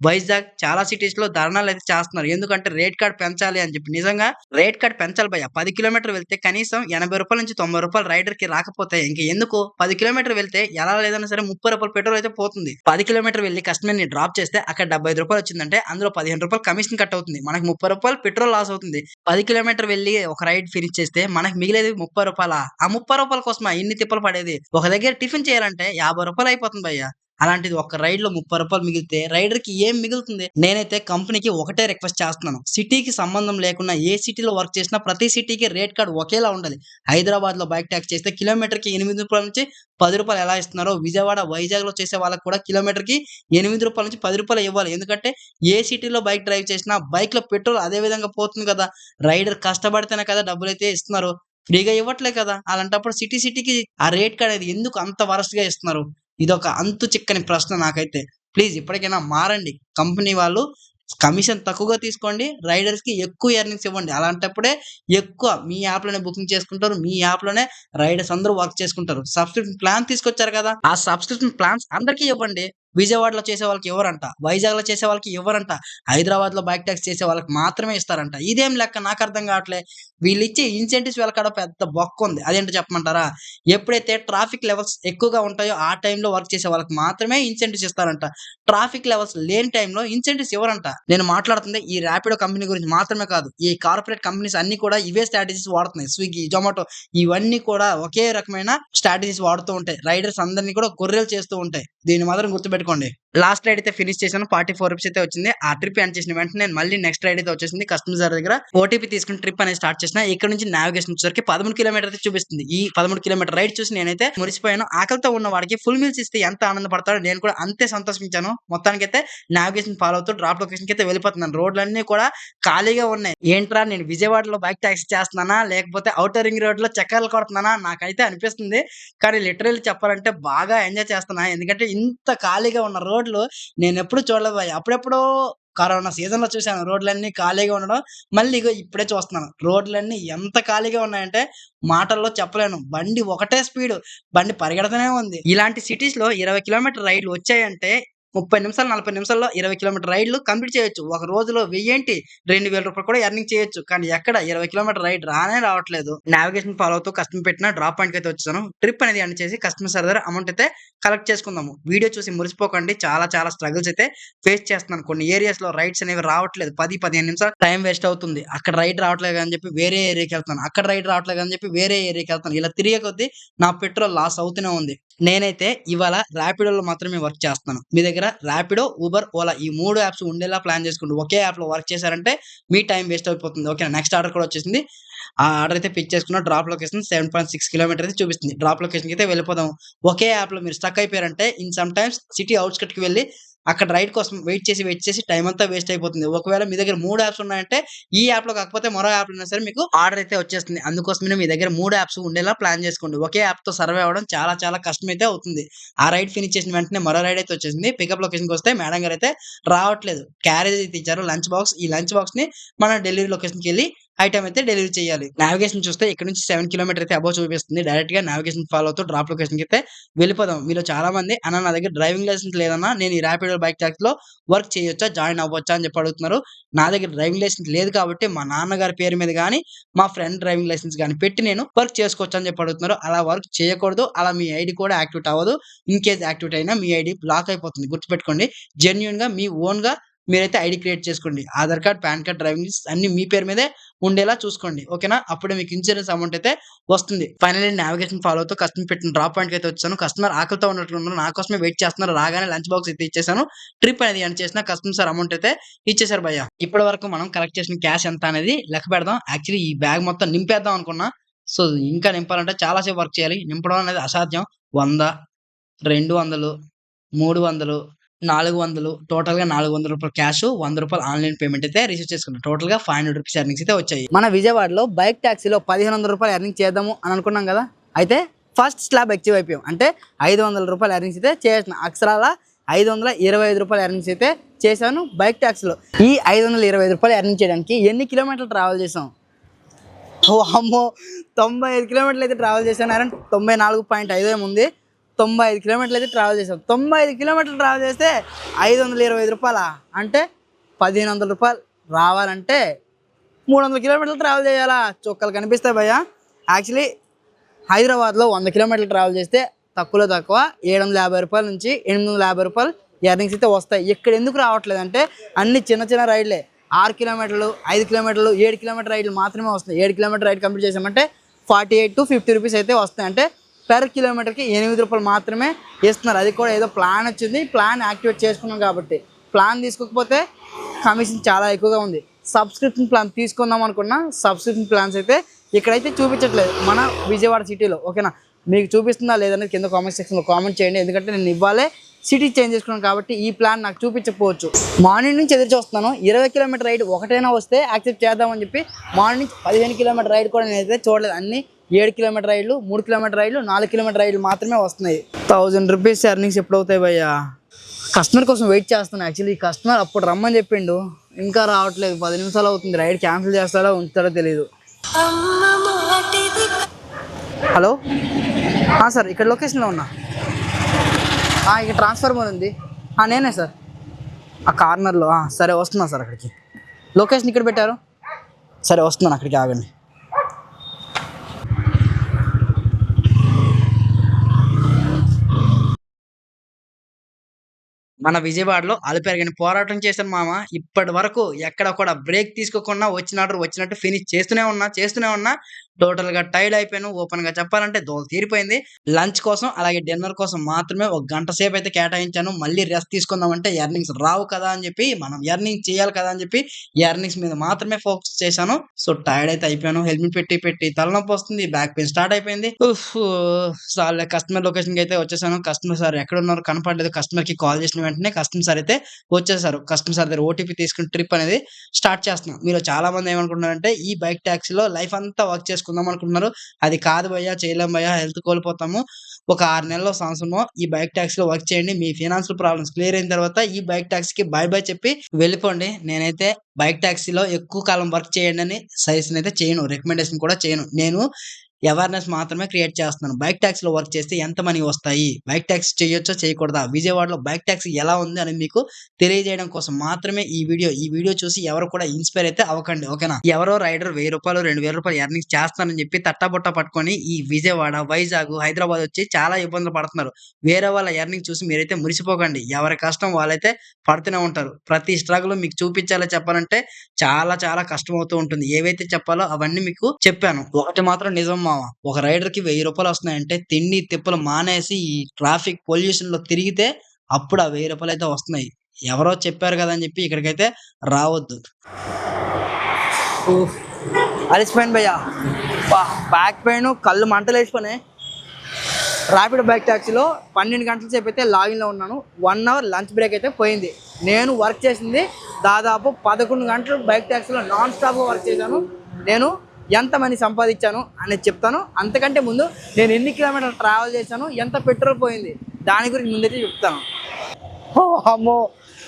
వైజాగ్ చాలా సిటీస్లో ధర్నాలు అయితే చేస్తున్నారు. ఎందుకంటే రేట్ కార్డ్ పెంచాలి అని చెప్పి. నిజంగా రేట్ కార్డ్ పెంచాలి భయ పది కిలోమీటర్ వెళ్తే కనీసం ఎనభై రూపాయల నుంచి తొంభై రూపాయలు రైడర్కి రాకపోతే ఇంక ఎందుకు? పది కిలోమీటర్ వెళ్తే ఎలా లేదన్నా సరే ముప్పై రూపాయలు పెట్రోల్ అయితే పోతుంది. పది కిలోమీటర్ వెళ్ళి కస్టమర్ని డ్రాప్ చేస్తే అక్కడ డెబ్బై ఐదు రూపాయలు వచ్చిందంటే అందులో పదిహేను రూపాయలు కమిషన్ కట్ అవుతుంది. మనకి ముప్పై రూపాయలు పెట్రోల్ లాస్ అవుతుంది. పది కిలోమీటర్ వెళ్ళి ఒక రైడ్ ఫినిష్ చేస్తే మనకి మిగిలేది ముప్పై రూపాయల? ఆ ముప్పై రూపాయల కోసమా ఇన్ని తిప్పలు పడేది? ఒక దగ్గర టిఫిన్ చేయాలంటే యాభై రూపాయలు అయిపోతుంది భయ్యా. అలాంటిది ఒక రైడ్లో ముప్పై రూపాయలు మిగిలితే రైడర్కి ఏం మిగులుతుంది? నేనైతే కంపెనీకి ఒకటే రిక్వెస్ట్ చేస్తున్నాను. సిటీకి సంబంధం లేకుండా ఏ సిటీలో వర్క్ చేసినా ప్రతి సిటీకి రేట్ కార్డ్ ఒకేలా ఉండాలి. హైదరాబాద్లో బైక్ ట్యాక్స్ చేస్తే కిలోమీటర్కి ఎనిమిది రూపాయల నుంచి పది రూపాయలు ఎలా ఇస్తున్నారో విజయవాడ వైజాగ్లో చేసే వాళ్ళకి కూడా కిలోమీటర్కి ఎనిమిది రూపాయల నుంచి పది రూపాయలు ఇవ్వాలి. ఎందుకంటే ఏ సిటీలో బైక్ డ్రైవ్ చేసినా బైక్లో పెట్రోల్ అదే విధంగా పోతుంది కదా. రైడర్ కష్టపడితేనే కదా డబ్బులు అయితే ఇస్తున్నారు. ఫ్రీగా ఇవ్వట్లే కదా. అలాంటప్పుడు సిటీ సిటీకి ఆ రేట్ కార్డ్ అనేది ఎందుకు అంత వరస్ట్ ఇస్తున్నారు? ఇదొక అంతు చిక్కని ప్రశ్న నాకైతే. ప్లీజ్ ఇప్పటికైనా మారండి. కంపెనీ వాళ్ళు కమిషన్ తక్కువగా తీసుకోండి. రైడర్స్కి ఎక్కువ ఎర్నింగ్స్ ఇవ్వండి. అలాంటప్పుడే ఎక్కువ మీ యాప్లోనే బుకింగ్ చేసుకుంటారు. మీ యాప్లోనే రైడర్స్ అందరూ వర్క్ చేసుకుంటారు. సబ్స్క్రిప్షన్ ప్లాన్ తీసుకొచ్చారు కదా. ఆ సబ్స్క్రిప్షన్ ప్లాన్స్ అందరికీ ఇవ్వండి. విజయవాడలో చేసే వాళ్ళకి ఎవరంట? వైజాగ్లో చేసే వాళ్ళకి ఎవరంట? హైదరాబాద్లో బైక్ ట్యాక్స్ చేసే వాళ్ళకి మాత్రమే ఇస్తారంట. ఇదేం లెక్క? నాకు అర్థం కావట్లే. వీళ్ళు ఇచ్చే ఇన్సెంటివ్స్ వెళ్ళకడ పెద్ద బొక్క ఉంది. అదేంటో చెప్పమంటారా? ఎప్పుడైతే ట్రాఫిక్ లెవెల్స్ ఎక్కువగా ఉంటాయో ఆ టైంలో వర్క్ చేసే వాళ్ళకి మాత్రమే ఇన్సెంటివ్స్ ఇస్తారంట. ట్రాఫిక్ లెవెల్స్ లేని టైంలో ఇన్సెంటివ్స్ ఇవ్వరంట నేను మాట్లాడుతుంది ఈ ర్యాపిడో కంపెనీ గురించి మాత్రమే కాదు. ఈ కార్పొరేట్ కంపెనీస్ అన్ని కూడా ఇవే స్ట్రాటజీస్ వాడుతున్నాయి. స్విగ్గీ జొమాటో ఇవన్నీ కూడా ఒకే రకమైన స్ట్రాటజీస్ వాడుతూ ఉంటాయి. రైడర్స్ అందరినీ కూడా గొర్రెలు చేస్తూ ఉంటాయి. దీన్ని మాత్రం గుర్తుపెట్టుకోండి. గుర్తుపెట్టుకోండి లాస్ట్ రైడ్ అయితే ఫినిష్ చేశాను. ఫార్టీ ఫోర్ రూపీస్ అయితే వచ్చింది. ఆ ట్రిప్ ఎండ్ చేసిన వెంటనే నేను మళ్ళీ నెక్స్ట్ రైడ్ అయితే వచ్చేసింది. కస్టమర్ దగ్గర ఓటీపీ తీసుకుని ట్రిప్ అనేది స్టార్ట్ చేసిన. ఇక్కడ నుంచి నావిగేషన్ వచ్చేసరికి పదమూడు కిలోమీటర్ అయితే చూపిస్తుంది. ఈ పదమూడు కిలోమీటర్ రైడ్ చూసి నేనైతే మురిసిపోయాను. ఆకలితో ఉన్న వాడికి ఫుల్ మీల్స్ ఇస్తే ఎంత ఆనందపడతాడో నేను కూడా అంతే సంతోషించాను. మొత్తానికైతే నావిగేషన్ ఫాలో అవుతూ డ్రాప్ లొకేషన్కి అయితే వెళ్ళిపోతున్నాను. రోడ్లన్నీ కూడా ఖాళీగా ఉన్నాయి. ఏంట్రా నేను విజయవాడలో బైక్ టాక్సీ చేస్తున్నానా? లేకపోతే అవుటర్ రింగ్ రోడ్లో చక్కర్లు కొడుతున్నానా? నాకైతే అనిపిస్తుంది. కానీ లిటరల్లీ చెప్పాలంటే బాగా ఎంజాయ్ చేస్తున్నా. ఎందుకంటే ఇంత ఖాళీగా ఉన్న రోడ్లు నేను ఎప్పుడు చూడలేదు అప్పుడెప్పుడో కరోనా సీజన్లో చూశాను రోడ్లన్నీ ఖాళీగా ఉండడం. మళ్ళీ ఇగో ఇప్పుడే చూస్తున్నాను. రోడ్లన్నీ ఎంత ఖాళీగా ఉన్నాయంటే మాటల్లో చెప్పలేను. బండి ఒకటే స్పీడ్. బండి పరిగెడతనే ఉంది. ఇలాంటి సిటీస్లో ఇరవై కిలోమీటర్ రైడ్లు వచ్చాయంటే ముప్పై నిమిషాలు నలభై నిమిషాల్లో ఇరవై కిలోమీటర్ రైడ్లు కంప్లీట్ చేయొచ్చు. ఒక రోజులో వెయ్యేంటి? రెండు వేల రూపాయలు కూడా ఎర్నింగ్ చేయొచ్చు. కానీ ఎక్కడ? ఇరవై కిలోమీటర్ రైడ్ రానే రావట్లేదు. నావిగేషన్ ఫాలో అవుతూ కస్టమర్ పెట్టిన డ్రాప్ పాయింట్ అయితే వచ్చాను ట్రిప్ అనేది ఎండ్ చేసి కస్టమర్ సర్దర్ అమౌంట్ అయితే కలెక్ట్ చేసుకుందాము. వీడియో చూసి మురిసిపోకండి. చాలా చాలా స్ట్రగుల్స్ అయితే ఫేస్ చేస్తున్నాను. కొన్ని ఏరియాస్లో రైడ్స్ అనేవి రావట్లేదు. పది పదిహేను నిమిషాలు టైం వేస్ట్ అవుతుంది. అక్కడ రైడ్ రావట్లేదు అని చెప్పి వేరే ఏరియాకి వెళ్తాను అక్కడ రైడ్ రావట్లేదు అని చెప్పి వేరే ఏరియాకి వెళ్తాను ఇలా తిరిగే కొద్దీ నా పెట్రోల్ లాస్ అవుతూనే ఉంది. నేనైతే ఇవాళ ర్యాపిడోలో మాత్రమే వర్క్ చేస్తాను మీ దగ్గర ర్యాపిడో ఊబర్ ఓలా ఈ మూడు యాప్స్ ఉండేలా ప్లాన్ చేసుకుంటూ ఒకే యాప్లో వర్క్ చేశారంటే మీ టైం వేస్ట్ అయిపోతుంది. ఓకే నెక్స్ట్ ఆర్డర్ కూడా వచ్చేసింది. ఆ ఆర్డర్ అయితే పిక్ చేసుకున్న drop location seven point six kilometre అయితే చూపిస్తుంది. డ్రాప్ లొకేషన్కి అయితే వెళ్ళిపోదాం. ఒకే యాప్లో మీరు స్టక్ అయిపోయారంటే ఇన్ సమ్ టైమ్స్ సిటీ అవుట్స్కట్కి వెళ్ళి అక్కడ రైడ్ కోసం వెయిట్ చేసి వెయిట్ చేసి టైం అంతా వేస్ట్ అయిపోతుంది. ఒకవేళ మీ దగ్గర మూడు యాప్స్ ఉన్నాయంటే ఈ యాప్లో కాకపోతే మరో యాప్ ఉన్నా సరే మీకు ఆర్డర్ అయితే వచ్చేస్తుంది. అందుకోసమే మీ దగ్గర మూడు యాప్స్ ఉండేలా ప్లాన్ చేసుకోండి. ఒకే యాప్తో సర్వ్ సర్వే అవ్వడం చాలా చాలా కష్టం అయితే అవుతుంది. ఆ రైడ్ ఫినిష్ చేసిన వెంటనే మరో రైడ్ అయితే వచ్చేసింది. పికప్ లొకేషన్కి వస్తే మేడం గారు అయితే రావట్లేదు. క్యారేజ్ అయితే ఇచ్చారు. లంచ్ బాక్స్ ఈ లంచ్ బాక్స్ని మన డెలివరీ లొకేషన్కి వెళ్ళి ఐటమ్ అయితే డెలివరీ చేయాలి. నావిగేషన్ చూస్తే ఇక్కడ నుంచి సెవెన్ కిలోమీటర్ అయితే అబౌవ్ చూపిస్తుంది. డైరెక్ట్గా నావిగేషన్ ఫాలో అవుతూ డ్రాప్ లొకేషన్ అయితే వెళ్ళిపోదాం. మీలో చాలా మంది అన్న నా దగ్గర డ్రైవింగ్ లైసెన్స్ లేదన్నా నేను ఈ ర్యాపిడో బైక్ ట్యాక్స్లో వర్క్ చేయొచ్చా? జాయిన్ అవ్వచ్చా? అని చెప్పి అడుగుతున్నారు. నా దగ్గర డ్రైవింగ్ లైసెన్స్ లేదు కాబట్టి మా నాన్నగారి పేరు మీద కానీ మా ఫ్రెండ్ డ్రైవింగ్ లైసెన్స్ కానీ పెట్టి నేను వర్క్ చేసుకోవచ్చు అని చెప్పి అడుగుతున్నారు. అలా వర్క్ చేయకూడదు. అలా మీ ఐడి కూడా యాక్టివేట్ అవ్వదు. ఇన్ కేస్ యాక్టివేట్ అయినా మీ ఐడి బ్లాక్ అయిపోతుంది. గుర్తుపెట్టుకోండి. జెన్యున్గా మీ ఓన్గా మీరైతే ఐడి క్రియేట్ చేసుకోండి. Aadhaar card PAN card driving list అన్ని మీ పేరు మీదే ఉండేలా చూసుకోండి. ఓకేనా? అప్పుడే మీకు ఇన్సూరెన్స్ అమౌంట్ అయితే వస్తుంది. ఫైనల్లీ నావిగేషన్ ఫాలో అవుతూ కస్టమర్ పెట్టిన డ్రాప్ పాయింట్ అయితే వచ్చాను కస్టమర్ ఆకలితో ఉన్నట్లున్నారు నా కోసమే వెయిట్ చేస్తున్నారు. రాగానే లంచ్ బాక్స్ అయితే ఇచ్చేసాను. ట్రిప్ అనేది ఎండ్ చేసిన కస్టమర్ సార్ అమౌంట్ అయితే ఇచ్చేసారు భయ్య. ఇప్పటి వరకు మనం కలెక్ట్ చేసిన క్యాష్ ఎంత అనేది లెక్క పెడదాం. యాక్చువల్లీ ఈ బ్యాగ్ మొత్తం నింపేద్దాం అనుకున్నా. సో ఇంకా నింపాలంటే చాలా సేపు వర్క్ చేయాలి. నింపడం అనేది అసాధ్యం. వంద రెండు వందలు మూడు వందలు నాలుగు వందలు టోటల్గా నాలుగు వందల రూపాయలు క్యాష్ వంద రూపాయలు ఆన్లైన్ పేమెంట్ అయితే రిసీవ్ చేసుకున్నాను టోటల్గా ఫైవ్ హండ్రెడ్ రూపీస్ ఎర్నింగ్స్ అయితే వచ్చాయి. మన విజయవాడలో బైక్ ట్యాక్సీలో పదిహేను వందల రూపాయలు ఎర్నింగ్ చేద్దాము అని అనుకున్నాం కదా? అయితే ఫస్ట్ స్లాబ్ అచీవ్ అయిపోయాం. అంటే ఐదు వందల రూపాయలు ఎర్నింగ్స్ అయితే చేసిన అక్షరాల ఐదు వందల ఇరవై ఐదు రూపాయలు ఎర్నింగ్స్ అయితే చేశాను బైక్ ట్యాక్సీలో ఈ ఐదు వందల ఇరవై ఐదు రూపాయలు ఎర్నింగ్ చేయడానికి ఎన్ని కిలోమీటర్లు ట్రావెల్ చేసాం ఓ అమ్మో! తొంభై ఐదు కిలోమీటర్లు అయితే ట్రావెల్ చేశాను. అరౌండ్ తొంభై నాలుగు పాయింట్ ఐదు ఏముంది? తొంభై ఐదు కిలోమీటర్లు అయితే ట్రావెల్ చేసాం తొంభై ఐదు కిలోమీటర్లు ట్రావెల్ చేస్తే ఐదు వందల ఇరవై ఐదు రూపాయల? అంటే పదిహేను వందల రూపాయలు రావాలంటే మూడు వందల కిలోమీటర్లు ట్రావెల్ చేయాలా? చుక్కలు కనిపిస్తాయి భయ్య. యాక్చువల్లీ హైదరాబాద్లో వంద కిలోమీటర్లు ట్రావెల్ చేస్తే తక్కువలో తక్కువ ఏడు వందల యాభై రూపాయల నుంచి ఎనిమిది వందల యాభై రూపాయలు ఎర్నింగ్స్ అయితే వస్తాయి. ఇక్కడ ఎందుకు రావట్లేదు అంటే అన్ని చిన్న చిన్న రైడ్లే. ఆరు కిలోమీటర్లు ఐదు కిలోమీటర్లు ఏడు కిలోమీటర్ రైడ్లు మాత్రమే వస్తాయి ఏడు కిలోమీటర్ రైడ్ కంప్లీట్ చేసామంటే forty eight to fifty rupees అయితే వస్తాయి. అంటే పెర్ కిలోమీటర్కి ఎనిమిది రూపాయలు మాత్రమే ఇస్తున్నారు. అది కూడా ఏదో ప్లాన్ వచ్చింది. ప్లాన్ యాక్టివేట్ చేసుకున్నాం కాబట్టి. ప్లాన్ తీసుకోకపోతే కమిషన్ చాలా ఎక్కువగా ఉంది. సబ్స్క్రిప్షన్ ప్లాన్ తీసుకుందాం అనుకున్నా సబ్స్క్రిప్షన్ ప్లాన్స్ అయితే ఇక్కడైతే చూపించట్లేదు. మన విజయవాడ సిటీలో ఓకేనా మీకు చూపిస్తుందా లేదనేది కింద కామెంట్ సెక్షన్లో కామెంట్ చేయండి. ఎందుకంటే నేను ఇవ్వాలే సిటీ చేంజ్ చేసుకున్నాను కాబట్టి ఈ ప్లాన్ నాకు చూపించకపోవచ్చు. మార్నింగ్ నుంచి ఎదురు చూస్తున్నాను. ఇరవై కిలోమీటర్ రైడ్ ఒకటైనా వస్తే యాక్సెప్ట్ చేద్దామని చెప్పి మార్నింగ్ నుంచి పదిహేను కిలోమీటర్ రైడ్ కూడా నేనైతే చూడలేదు. అన్ని ఏడు కిలోమీటర్ రైడ్లు మూడు కిలోమీటర్ రైడ్లు నాలుగు కిలోమీటర్ రైడ్లు మాత్రమే వస్తున్నాయి. థౌజండ్ రూపీస్ ఎర్నింగ్స్ ఎప్పుడు అవుతాయి భయ్యా? కస్టమర్ కోసం వెయిట్ చేస్తాను యాక్చువల్లీ కస్టమర్ అప్పుడు రమ్మని చెప్పిండు. ఇంకా రావట్లేదు. పది నిమిషాలు అవుతుంది. రైడ్ క్యాన్సిల్ చేస్తాడో ఉంచుతాడో తెలియదు హలో? సార్ ఇక్కడ లొకేషన్లో ఉన్నా. ఇక్కడ ట్రాన్స్ఫార్మర్ ఉంది. నేనే సార్. ఆ కార్నర్లో. సరే వస్తున్నా సార్ అక్కడికి. లొకేషన్ ఇక్కడ పెట్టారు? సరే వస్తున్నాను అక్కడికి ఆగండి. మన విజయవాడలో అలుపెరగని పోరాటం చేశాను మామ. ఇప్పటి వరకు ఎక్కడ కూడా బ్రేక్ తీసుకోకుండా వచ్చినట్టు వచ్చినట్టు ఫినిష్ చేస్తూనే ఉన్నా చేస్తూనే ఉన్నా. టోటల్గా టైర్డ్ అయిపోయాను. ఓపెన్గా చెప్పాలంటే దోల తీరిపోయింది. లంచ్ కోసం అలాగే డిన్నర్ కోసం మాత్రమే ఒక గంట సేపు అయితే కేటాయించాను. మళ్ళీ రెస్ట్ తీసుకుందామంటే ఎర్నింగ్స్ రావు కదా అని చెప్పి మనం ఎర్నింగ్ చేయాలి కదా అని చెప్పి ఎర్నింగ్స్ మీద మాత్రమే ఫోకస్ చేశాను. సో టైర్డ్ అయితే అయిపోయాను. హెల్మెట్ పెట్టి పెట్టి తలనొప్పి వస్తుంది. బ్యాక్ పెయిన్ స్టార్ట్ అయిపోయింది. సార్ కస్టమర్ లొకేషన్కి అయితే వచ్చేసాను. కస్టమర్ సార్ ఎక్కడ ఉన్నారు కనపడలేదు. కస్టమర్కి కాల్ చేసిన వెంటనే కస్టమర్ సార్ అయితే వచ్చేసారు. కస్టమర్ సార్ దగ్గర ఓటీపీ తీసుకుని ట్రిప్ అనేది స్టార్ట్ చేస్తున్నాం మీరు చాలా మంది ఏమనుకుంటున్నారంటే ఈ బైక్ ట్యాక్సీలో లైఫ్ అంతా వర్క్ చేసుకుందాం అనుకుంటున్నారు. అది కాదు భయ్యా చేయలేం భయ్యా హెల్త్ కోల్పోతాము. ఒక ఆరు నెలల సంవత్సరమో ఈ బైక్ ట్యాక్స్లో వర్క్ చేయండి. మీ ఫైనాన్షియల్ ప్రాబ్లమ్స్ క్లియర్ అయిన తర్వాత ఈ బైక్ ట్యాక్స్కి బై బై చెప్పి వెళ్ళిపోండి. నేనైతే బైక్ ట్యాక్సీలో ఎక్కువ కాలం వర్క్ చేయండి అని సజెషన్ అయితే చేయను. రికమెండేషన్ కూడా చేయను. నేను అవేర్నెస్ మాత్రమే క్రియేట్ చేస్తున్నాను. బైక్ ట్యాక్స్లో వర్క్ చేస్తే ఎంత మనీ వస్తాయి? బైక్ ట్యాక్స్ చేయొచ్చో? చేయకూడదా? విజయవాడలో బైక్ ట్యాక్స్ ఎలా ఉంది? అని మీకు తెలియజేయడం కోసం మాత్రమే ఈ వీడియో ఈ వీడియో చూసి ఎవరు కూడా ఇన్స్పైర్ అయితే అవ్వకండి. ఓకేనా ఎవరో రైడర్ వెయ్యి రూపాయలు రెండు వేల రూపాయలు ఎర్నింగ్స్ చేస్తానని చెప్పి తట్టబుట్ట పట్టుకొని ఈ విజయవాడ వైజాగ్ హైదరాబాద్ వచ్చి చాలా ఇబ్బందులు పడుతున్నారు. వేరే వాళ్ళ ఎర్నింగ్ చూసి మీరైతే మురిసిపోకండి. ఎవరి కష్టం వాళ్ళైతే పడుతూనే ఉంటారు. ప్రతి స్ట్రగుల్ మీకు చూపించాలో చెప్పాలంటే చాలా చాలా కష్టం అవుతూ ఉంటుంది. ఏవైతే చెప్పాలో అవన్నీ మీకు చెప్పాను. ఒకటి మాత్రం నిజం మామ ఒక రైడర్కి వెయ్యి రూపాయలు వస్తున్నాయంటే తిండి తిప్పలు మానేసి ఈ ట్రాఫిక్ పొల్యూషన్లో తిరిగితే అప్పుడు ఆ వెయ్యి రూపాయలు అయితే వస్తున్నాయి. ఎవరో చెప్పారు కదా అని చెప్పి ఇక్కడికైతే రావద్దు. ఊఫ్. అలసిపోయాను భయ్యా. బ్యాక్ పెయిన్ కళ్ళు మంటలు వేసిపోయినాయి. ర్యాపిడ్ బైక్ ట్యాక్సీలో పన్నెండు గంటల సేపు అయితే లాగిన్లో ఉన్నాను. వన్ అవర్ లంచ్ బ్రేక్ అయితే పోయింది. నేను వర్క్ చేసింది దాదాపు పదకొండు గంటలు బైక్ ట్యాక్సీలో నాన్ స్టాప్గా వర్క్ చేశాను. నేను ఎంత మనీ సంపాదించాను అనేది చెప్తాను. అంతకంటే ముందు నేను ఎన్ని కిలోమీటర్లు ట్రావెల్ చేశాను ఎంత పెట్రోల్ పోయింది దాని గురించి ముందైతే చెప్తాను. అమ్మో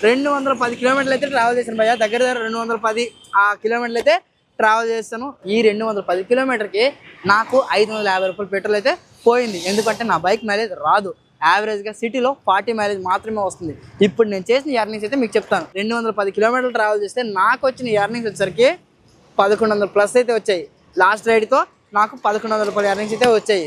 రెండు వందల పది కిలోమీటర్లు అయితే ట్రావెల్ చేశాను భయ్య. దగ్గర దగ్గర రెండు వందల పది ఆ కిలోమీటర్లు అయితే ట్రావెల్ చేస్తాను. ఈ రెండు వందల పది కిలోమీటర్కి నాకు ఐదు వందల యాభై రూపాయలు పెట్రోల్ అయితే పోయింది. ఎందుకంటే నా బైక్ మైలేజ్ రాదు. యావరేజ్గా సిటీలో ఫార్టీ మైలేజ్ మాత్రమే వస్తుంది. ఇప్పుడు నేను చేసిన ఎర్నింగ్స్ అయితే మీకు చెప్తాను. రెండు వందల పది కిలోమీటర్లు ట్రావెల్ చేస్తే నాకు వచ్చిన ఎర్నింగ్స్ వచ్చేసరికి పదకొండు వందల ప్లస్ అయితే వచ్చాయి. లాస్ట్ రైడ్తో నాకు పదకొండు వందల రూపాయల ఎర్నింగ్స్ అయితే వచ్చాయి.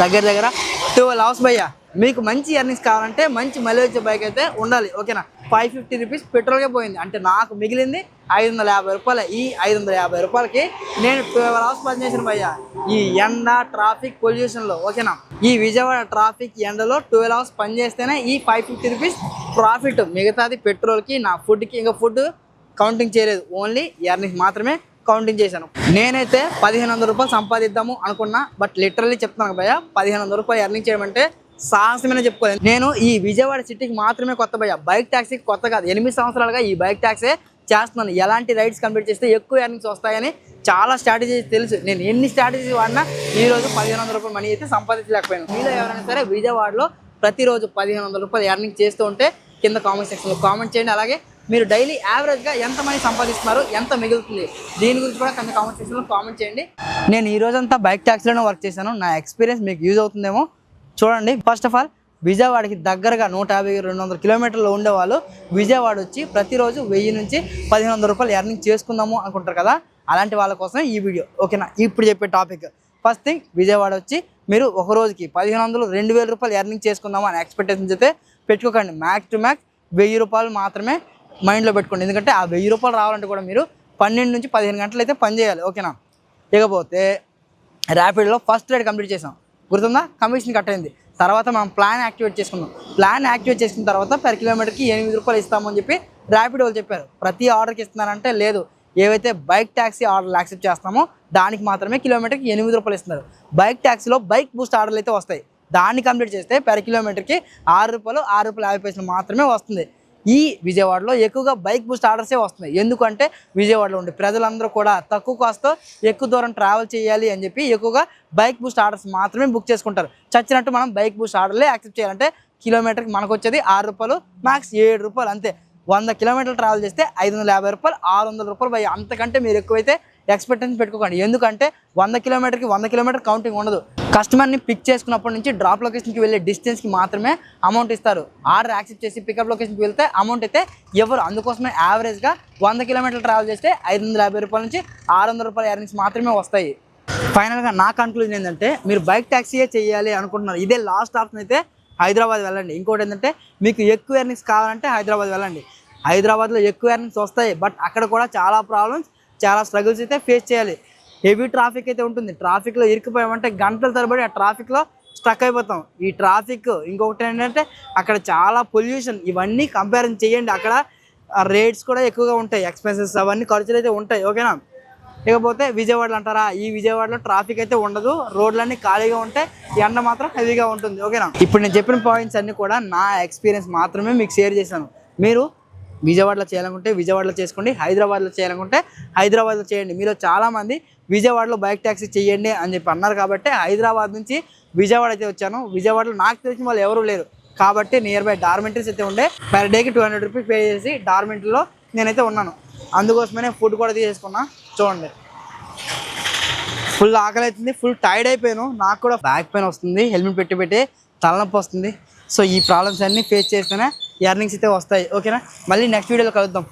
దగ్గర దగ్గర ట్వెల్వ్ అవర్స్ భయ్యా మీకు మంచి ఎర్నింగ్స్ కావాలంటే మంచి మైలేజ్ వచ్చే బైక్ అయితే ఉండాలి ఓకేనా? ఫైవ్ ఫిఫ్టీ రూపీస్ పెట్రోల్కే పోయింది. అంటే నాకు మిగిలింది ఐదు వందల యాభై రూపాయలు. ఈ ఐదు వందల యాభై రూపాయలకి నేను ట్వెల్వ్ అవర్స్ పనిచేసిన భయ్యా. ఈ ఎండ ట్రాఫిక్ పొల్యూషన్లో ఓకేనా? ఈ విజయవాడ ట్రాఫిక్ ఎండలో ట్వెల్వ్ అవర్స్ పనిచేస్తేనే ఈ ఫైవ్ ఫిఫ్టీ రూపీస్ ప్రాఫిట్ మిగతాది పెట్రోల్కి నా ఫుడ్కి ఇంకా ఫుడ్ కౌంటింగ్ చేయలేదు. ఓన్లీ ఎర్నింగ్స్ మాత్రమే కౌంటింగ్ చేశాను. నేనైతే పదిహేను వందల రూపాయలు సంపాదిద్దాము అనుకున్నా బట్ లిటరల్లీ చెప్తున్నాను భయ్య పదిహేను వందల రూపాయలు ఎర్నింగ్ చేయడం అంటే సాహసమైన చెప్పుకోలేదు నేను ఈ విజయవాడ సిటీకి మాత్రమే కొత్త భయ్య. బైక్ ట్యాక్సీకి కొత్త కాదు ఎనిమిది సంవత్సరాలుగా ఈ బైక్ ట్యాక్సీ చేస్తున్నాను. ఎలాంటి రైడ్స్ కంప్లీట్ చేస్తే ఎక్కువ ఎర్నింగ్స్ వస్తాయని చాలా స్ట్రాటజీస్ తెలుసు. నేను ఎన్ని స్ట్రాటజీస్ వాడినా ఈ రోజు పదిహేను వందల రూపాయలు మనీ అయితే సంపాదించలేకపోయాను. మీలో ఎవరైనా సరే విజయవాడలో ప్రతిరోజు పదిహేను వందల రూపాయలు ఎర్నింగ్ చేస్తూ ఉంటే కింద కామెంట్ సెక్షన్లో కామెంట్ చేయండి. అలాగే మీరు డైలీ యావరేజ్గా ఎంత మనీ సంపాదిస్తున్నారు ఎంత మిగులుతుంది? దీని గురించి కూడా కింద కామెంట్ సెక్షన్లో కామెంట్ చేయండి. నేను ఈ రోజంతా బైక్ ట్యాక్సీలోనే వర్క్ చేశాను. నా ఎక్స్పీరియన్స్ మీకు యూజ్ అవుతుందేమో చూడండి. ఫస్ట్ ఆఫ్ ఆల్ విజయవాడకి దగ్గరగా నూట యాభై రెండు వందల కిలోమీటర్లు ఉండేవాళ్ళు విజయవాడ వచ్చి ప్రతిరోజు వెయ్యి నుంచి పదిహేను వందల రూపాయలు ఎర్నింగ్ చేసుకుందాము అనుకుంటారు కదా? అలాంటి వాళ్ళ కోసం ఈ వీడియో. ఓకేనా? ఇప్పుడు చెప్పే టాపిక్ ఫస్ట్ థింగ్ విజయవాడ వచ్చి మీరు ఒక రోజుకి పదిహేను వందలు రెండు వేల రూపాయలు ఎర్నింగ్ చేసుకుందాము అని ఎక్స్పెక్టేషన్స్ అయితే పెట్టుకోకండి. మ్యాక్స్ టు మ్యాక్స్ వెయ్యి రూపాయలు మాత్రమే మైండ్లో పెట్టుకోండి. ఎందుకంటే ఆ వెయ్యి రూపాయలు రావాలంటే కూడా మీరు పన్నెండు నుంచి పదిహేను గంటలు అయితే పని చేయాలి ఓకేనా? ఇకపోతే ర్యాపిడ్లో ఫస్ట్ రైడ్ కంప్లీట్ చేసాం. గుర్తుందా? కమిషన్ కట్ అయింది. తర్వాత మనం ప్లాన్ యాక్టివేట్ చేసుకున్నాం. ప్లాన్ యాక్టివేట్ చేసుకున్న తర్వాత పర్ కిలోమీటర్కి ఎనిమిది రూపాయలు ఇస్తామని చెప్పి ర్యాపిడ్ వాళ్ళు చెప్పారు. ప్రతి ఆర్డర్కి ఇస్తున్నారంటే లేదు. ఏవైతే బైక్ ట్యాక్సీ ఆర్డర్లు యాక్సెప్ట్ చేస్తామో దానికి మాత్రమే కిలోమీటర్కి ఎనిమిది రూపాయలు ఇస్తున్నారు. బైక్ ట్యాక్సీలో బైక్ బూస్ట్ ఆర్డర్లు అయితే వస్తాయి. దాన్ని కంప్లీట్ చేస్తే పర్ కిలోమీటర్కి ఆరు రూపాయలు ఆరు రూపాయలు యాభై పైసలు మాత్రమే వస్తుంది. ఈ విజయవాడలో ఎక్కువగా బైక్ బూస్ట్ ఆర్డర్సే వస్తున్నాయి. ఎందుకంటే విజయవాడలో ఉండే ప్రజలందరూ కూడా తక్కువ కాస్ట్తో ఎక్కువ దూరం ట్రావెల్ చేయాలి అని చెప్పి ఎక్కువగా బైక్ బూస్ట్ ఆర్డర్స్ మాత్రమే బుక్ చేసుకుంటారు. చచ్చినట్టు మనం బైక్ బూస్ట్ ఆర్డర్లే యాక్సెప్ట్ చేయాలంటే కిలోమీటర్కి మనకు వచ్చేది ఆరు రూపాయలు మ్యాక్స్ ఏడు రూపాయలు అంతే. వంద కిలోమీటర్లు ట్రావెల్ చేస్తే ఐదు వందల యాభై రూపాయలు ఆరు వందల రూపాయలు. అంతకంటే మీరు ఎక్కువైతే ఎక్స్పెక్టెన్స్ పెట్టుకోకండి. ఎందుకంటే వంద కిలోమీటర్కి వంద కిలోమీటర్ కౌంటింగ్ ఉండదు. కస్టమర్ని పిక్ చేసుకున్నప్పటి నుంచి డ్రాప్ లొకేషన్కి వెళ్ళే డిస్టెన్స్కి మాత్రమే అమౌంట్ ఇస్తారు. ఆర్డర్ యాక్సెప్ట్ చేసి పికప్ లొకేషన్కి వెళ్తే అమౌంట్ అయితే ఎవరు? అందుకోసమే యావరేజ్గా వంద కిలోమీటర్లు ట్రావెల్ చేస్తే ఐదు వందల యాభై రూపాయల నుంచి ఆరు వందల రూపాయల ఎర్నింగ్స్ మాత్రమే వస్తాయి. ఫైనల్గా నా కన్క్లూజన్ ఏంటంటే మీరు బైక్ ట్యాక్సీయే చేయాలి అనుకుంటున్నారు. ఇదే లాస్ట్ ఆప్షన్ అయితే హైదరాబాద్ వెళ్ళండి. ఇంకోటి ఏంటంటే మీకు ఎక్కువ ఎర్నింగ్స్ కావాలంటే హైదరాబాద్ వెళ్ళండి. హైదరాబాద్లో ఎక్కువ ఎర్నింగ్స్ వస్తాయి. బట్ అక్కడ కూడా చాలా ప్రాబ్లమ్స్. చాలా స్ట్రగుల్స్ అయితే ఫేస్ చేయాలి. హెవీ ట్రాఫిక్ అయితే ఉంటుంది. ట్రాఫిక్లో ఇరికిపోయామంటే గంటల తరబడి ఆ ట్రాఫిక్లో స్ట్రక్ అయిపోతాం. ఈ ట్రాఫిక్ ఇంకొకటి ఏంటంటే అక్కడ చాలా పొల్యూషన్ ఇవన్నీ కంపారిజన్ చేయండి. అక్కడ రేట్స్ కూడా ఎక్కువగా ఉంటాయి. ఎక్స్పెన్సెస్ అవన్నీ ఖర్చులు అయితే ఉంటాయి. ఓకేనా ఇకపోతే విజయవాడలో అంటారా? ఈ విజయవాడలో ట్రాఫిక్ అయితే ఉండదు. రోడ్లన్నీ ఖాళీగా ఉంటాయి ఎండ మాత్రం హెవీగా ఉంటుంది. ఓకేనా ఇప్పుడు నేను చెప్పిన పాయింట్స్ అన్నీ కూడా నా ఎక్స్పీరియన్స్ మాత్రమే మీకు షేర్ చేశాను. మీరు విజయవాడలో చేయాలనుకుంటే విజయవాడలో చేసుకోండి హైదరాబాద్లో చేయాలనుకుంటే హైదరాబాద్లో చేయండి. మీలో చాలామంది విజయవాడలో బైక్ ట్యాక్సీ చేయండి అని చెప్పి అన్నారు కాబట్టి హైదరాబాద్ నుంచి విజయవాడ అయితే వచ్చాను. విజయవాడలో నాకు తెలిసిన వాళ్ళు ఎవరూ లేరు. కాబట్టి నియర్ బై డార్మెంటరీస్ అయితే ఉండే. పర్ డేకి టూ హండ్రెడ్ రూపీస్ పే చేసి డార్మెంటరీలో నేనైతే ఉన్నాను. అందుకోసమే ఫుడ్ కూడా తీసేసుకున్నా. చూడండి. ఫుల్ ఆకలి అవుతుంది ఫుల్ టైర్డ్ అయిపోయాను. నాకు కూడా బ్యాక్ పెయిన్ వస్తుంది హెల్మెట్ పెట్టి పెట్టి తలనొప్పి వస్తుంది. సో ఈ ప్రాబ్లమ్స్ అన్నీ ఫేస్ చేస్తేనే ఎర్నింగ్స్ అయితే వస్తాయి. ఓకేనా? మళ్ళీ నెక్స్ట్ వీడియోలో కలుద్దాం.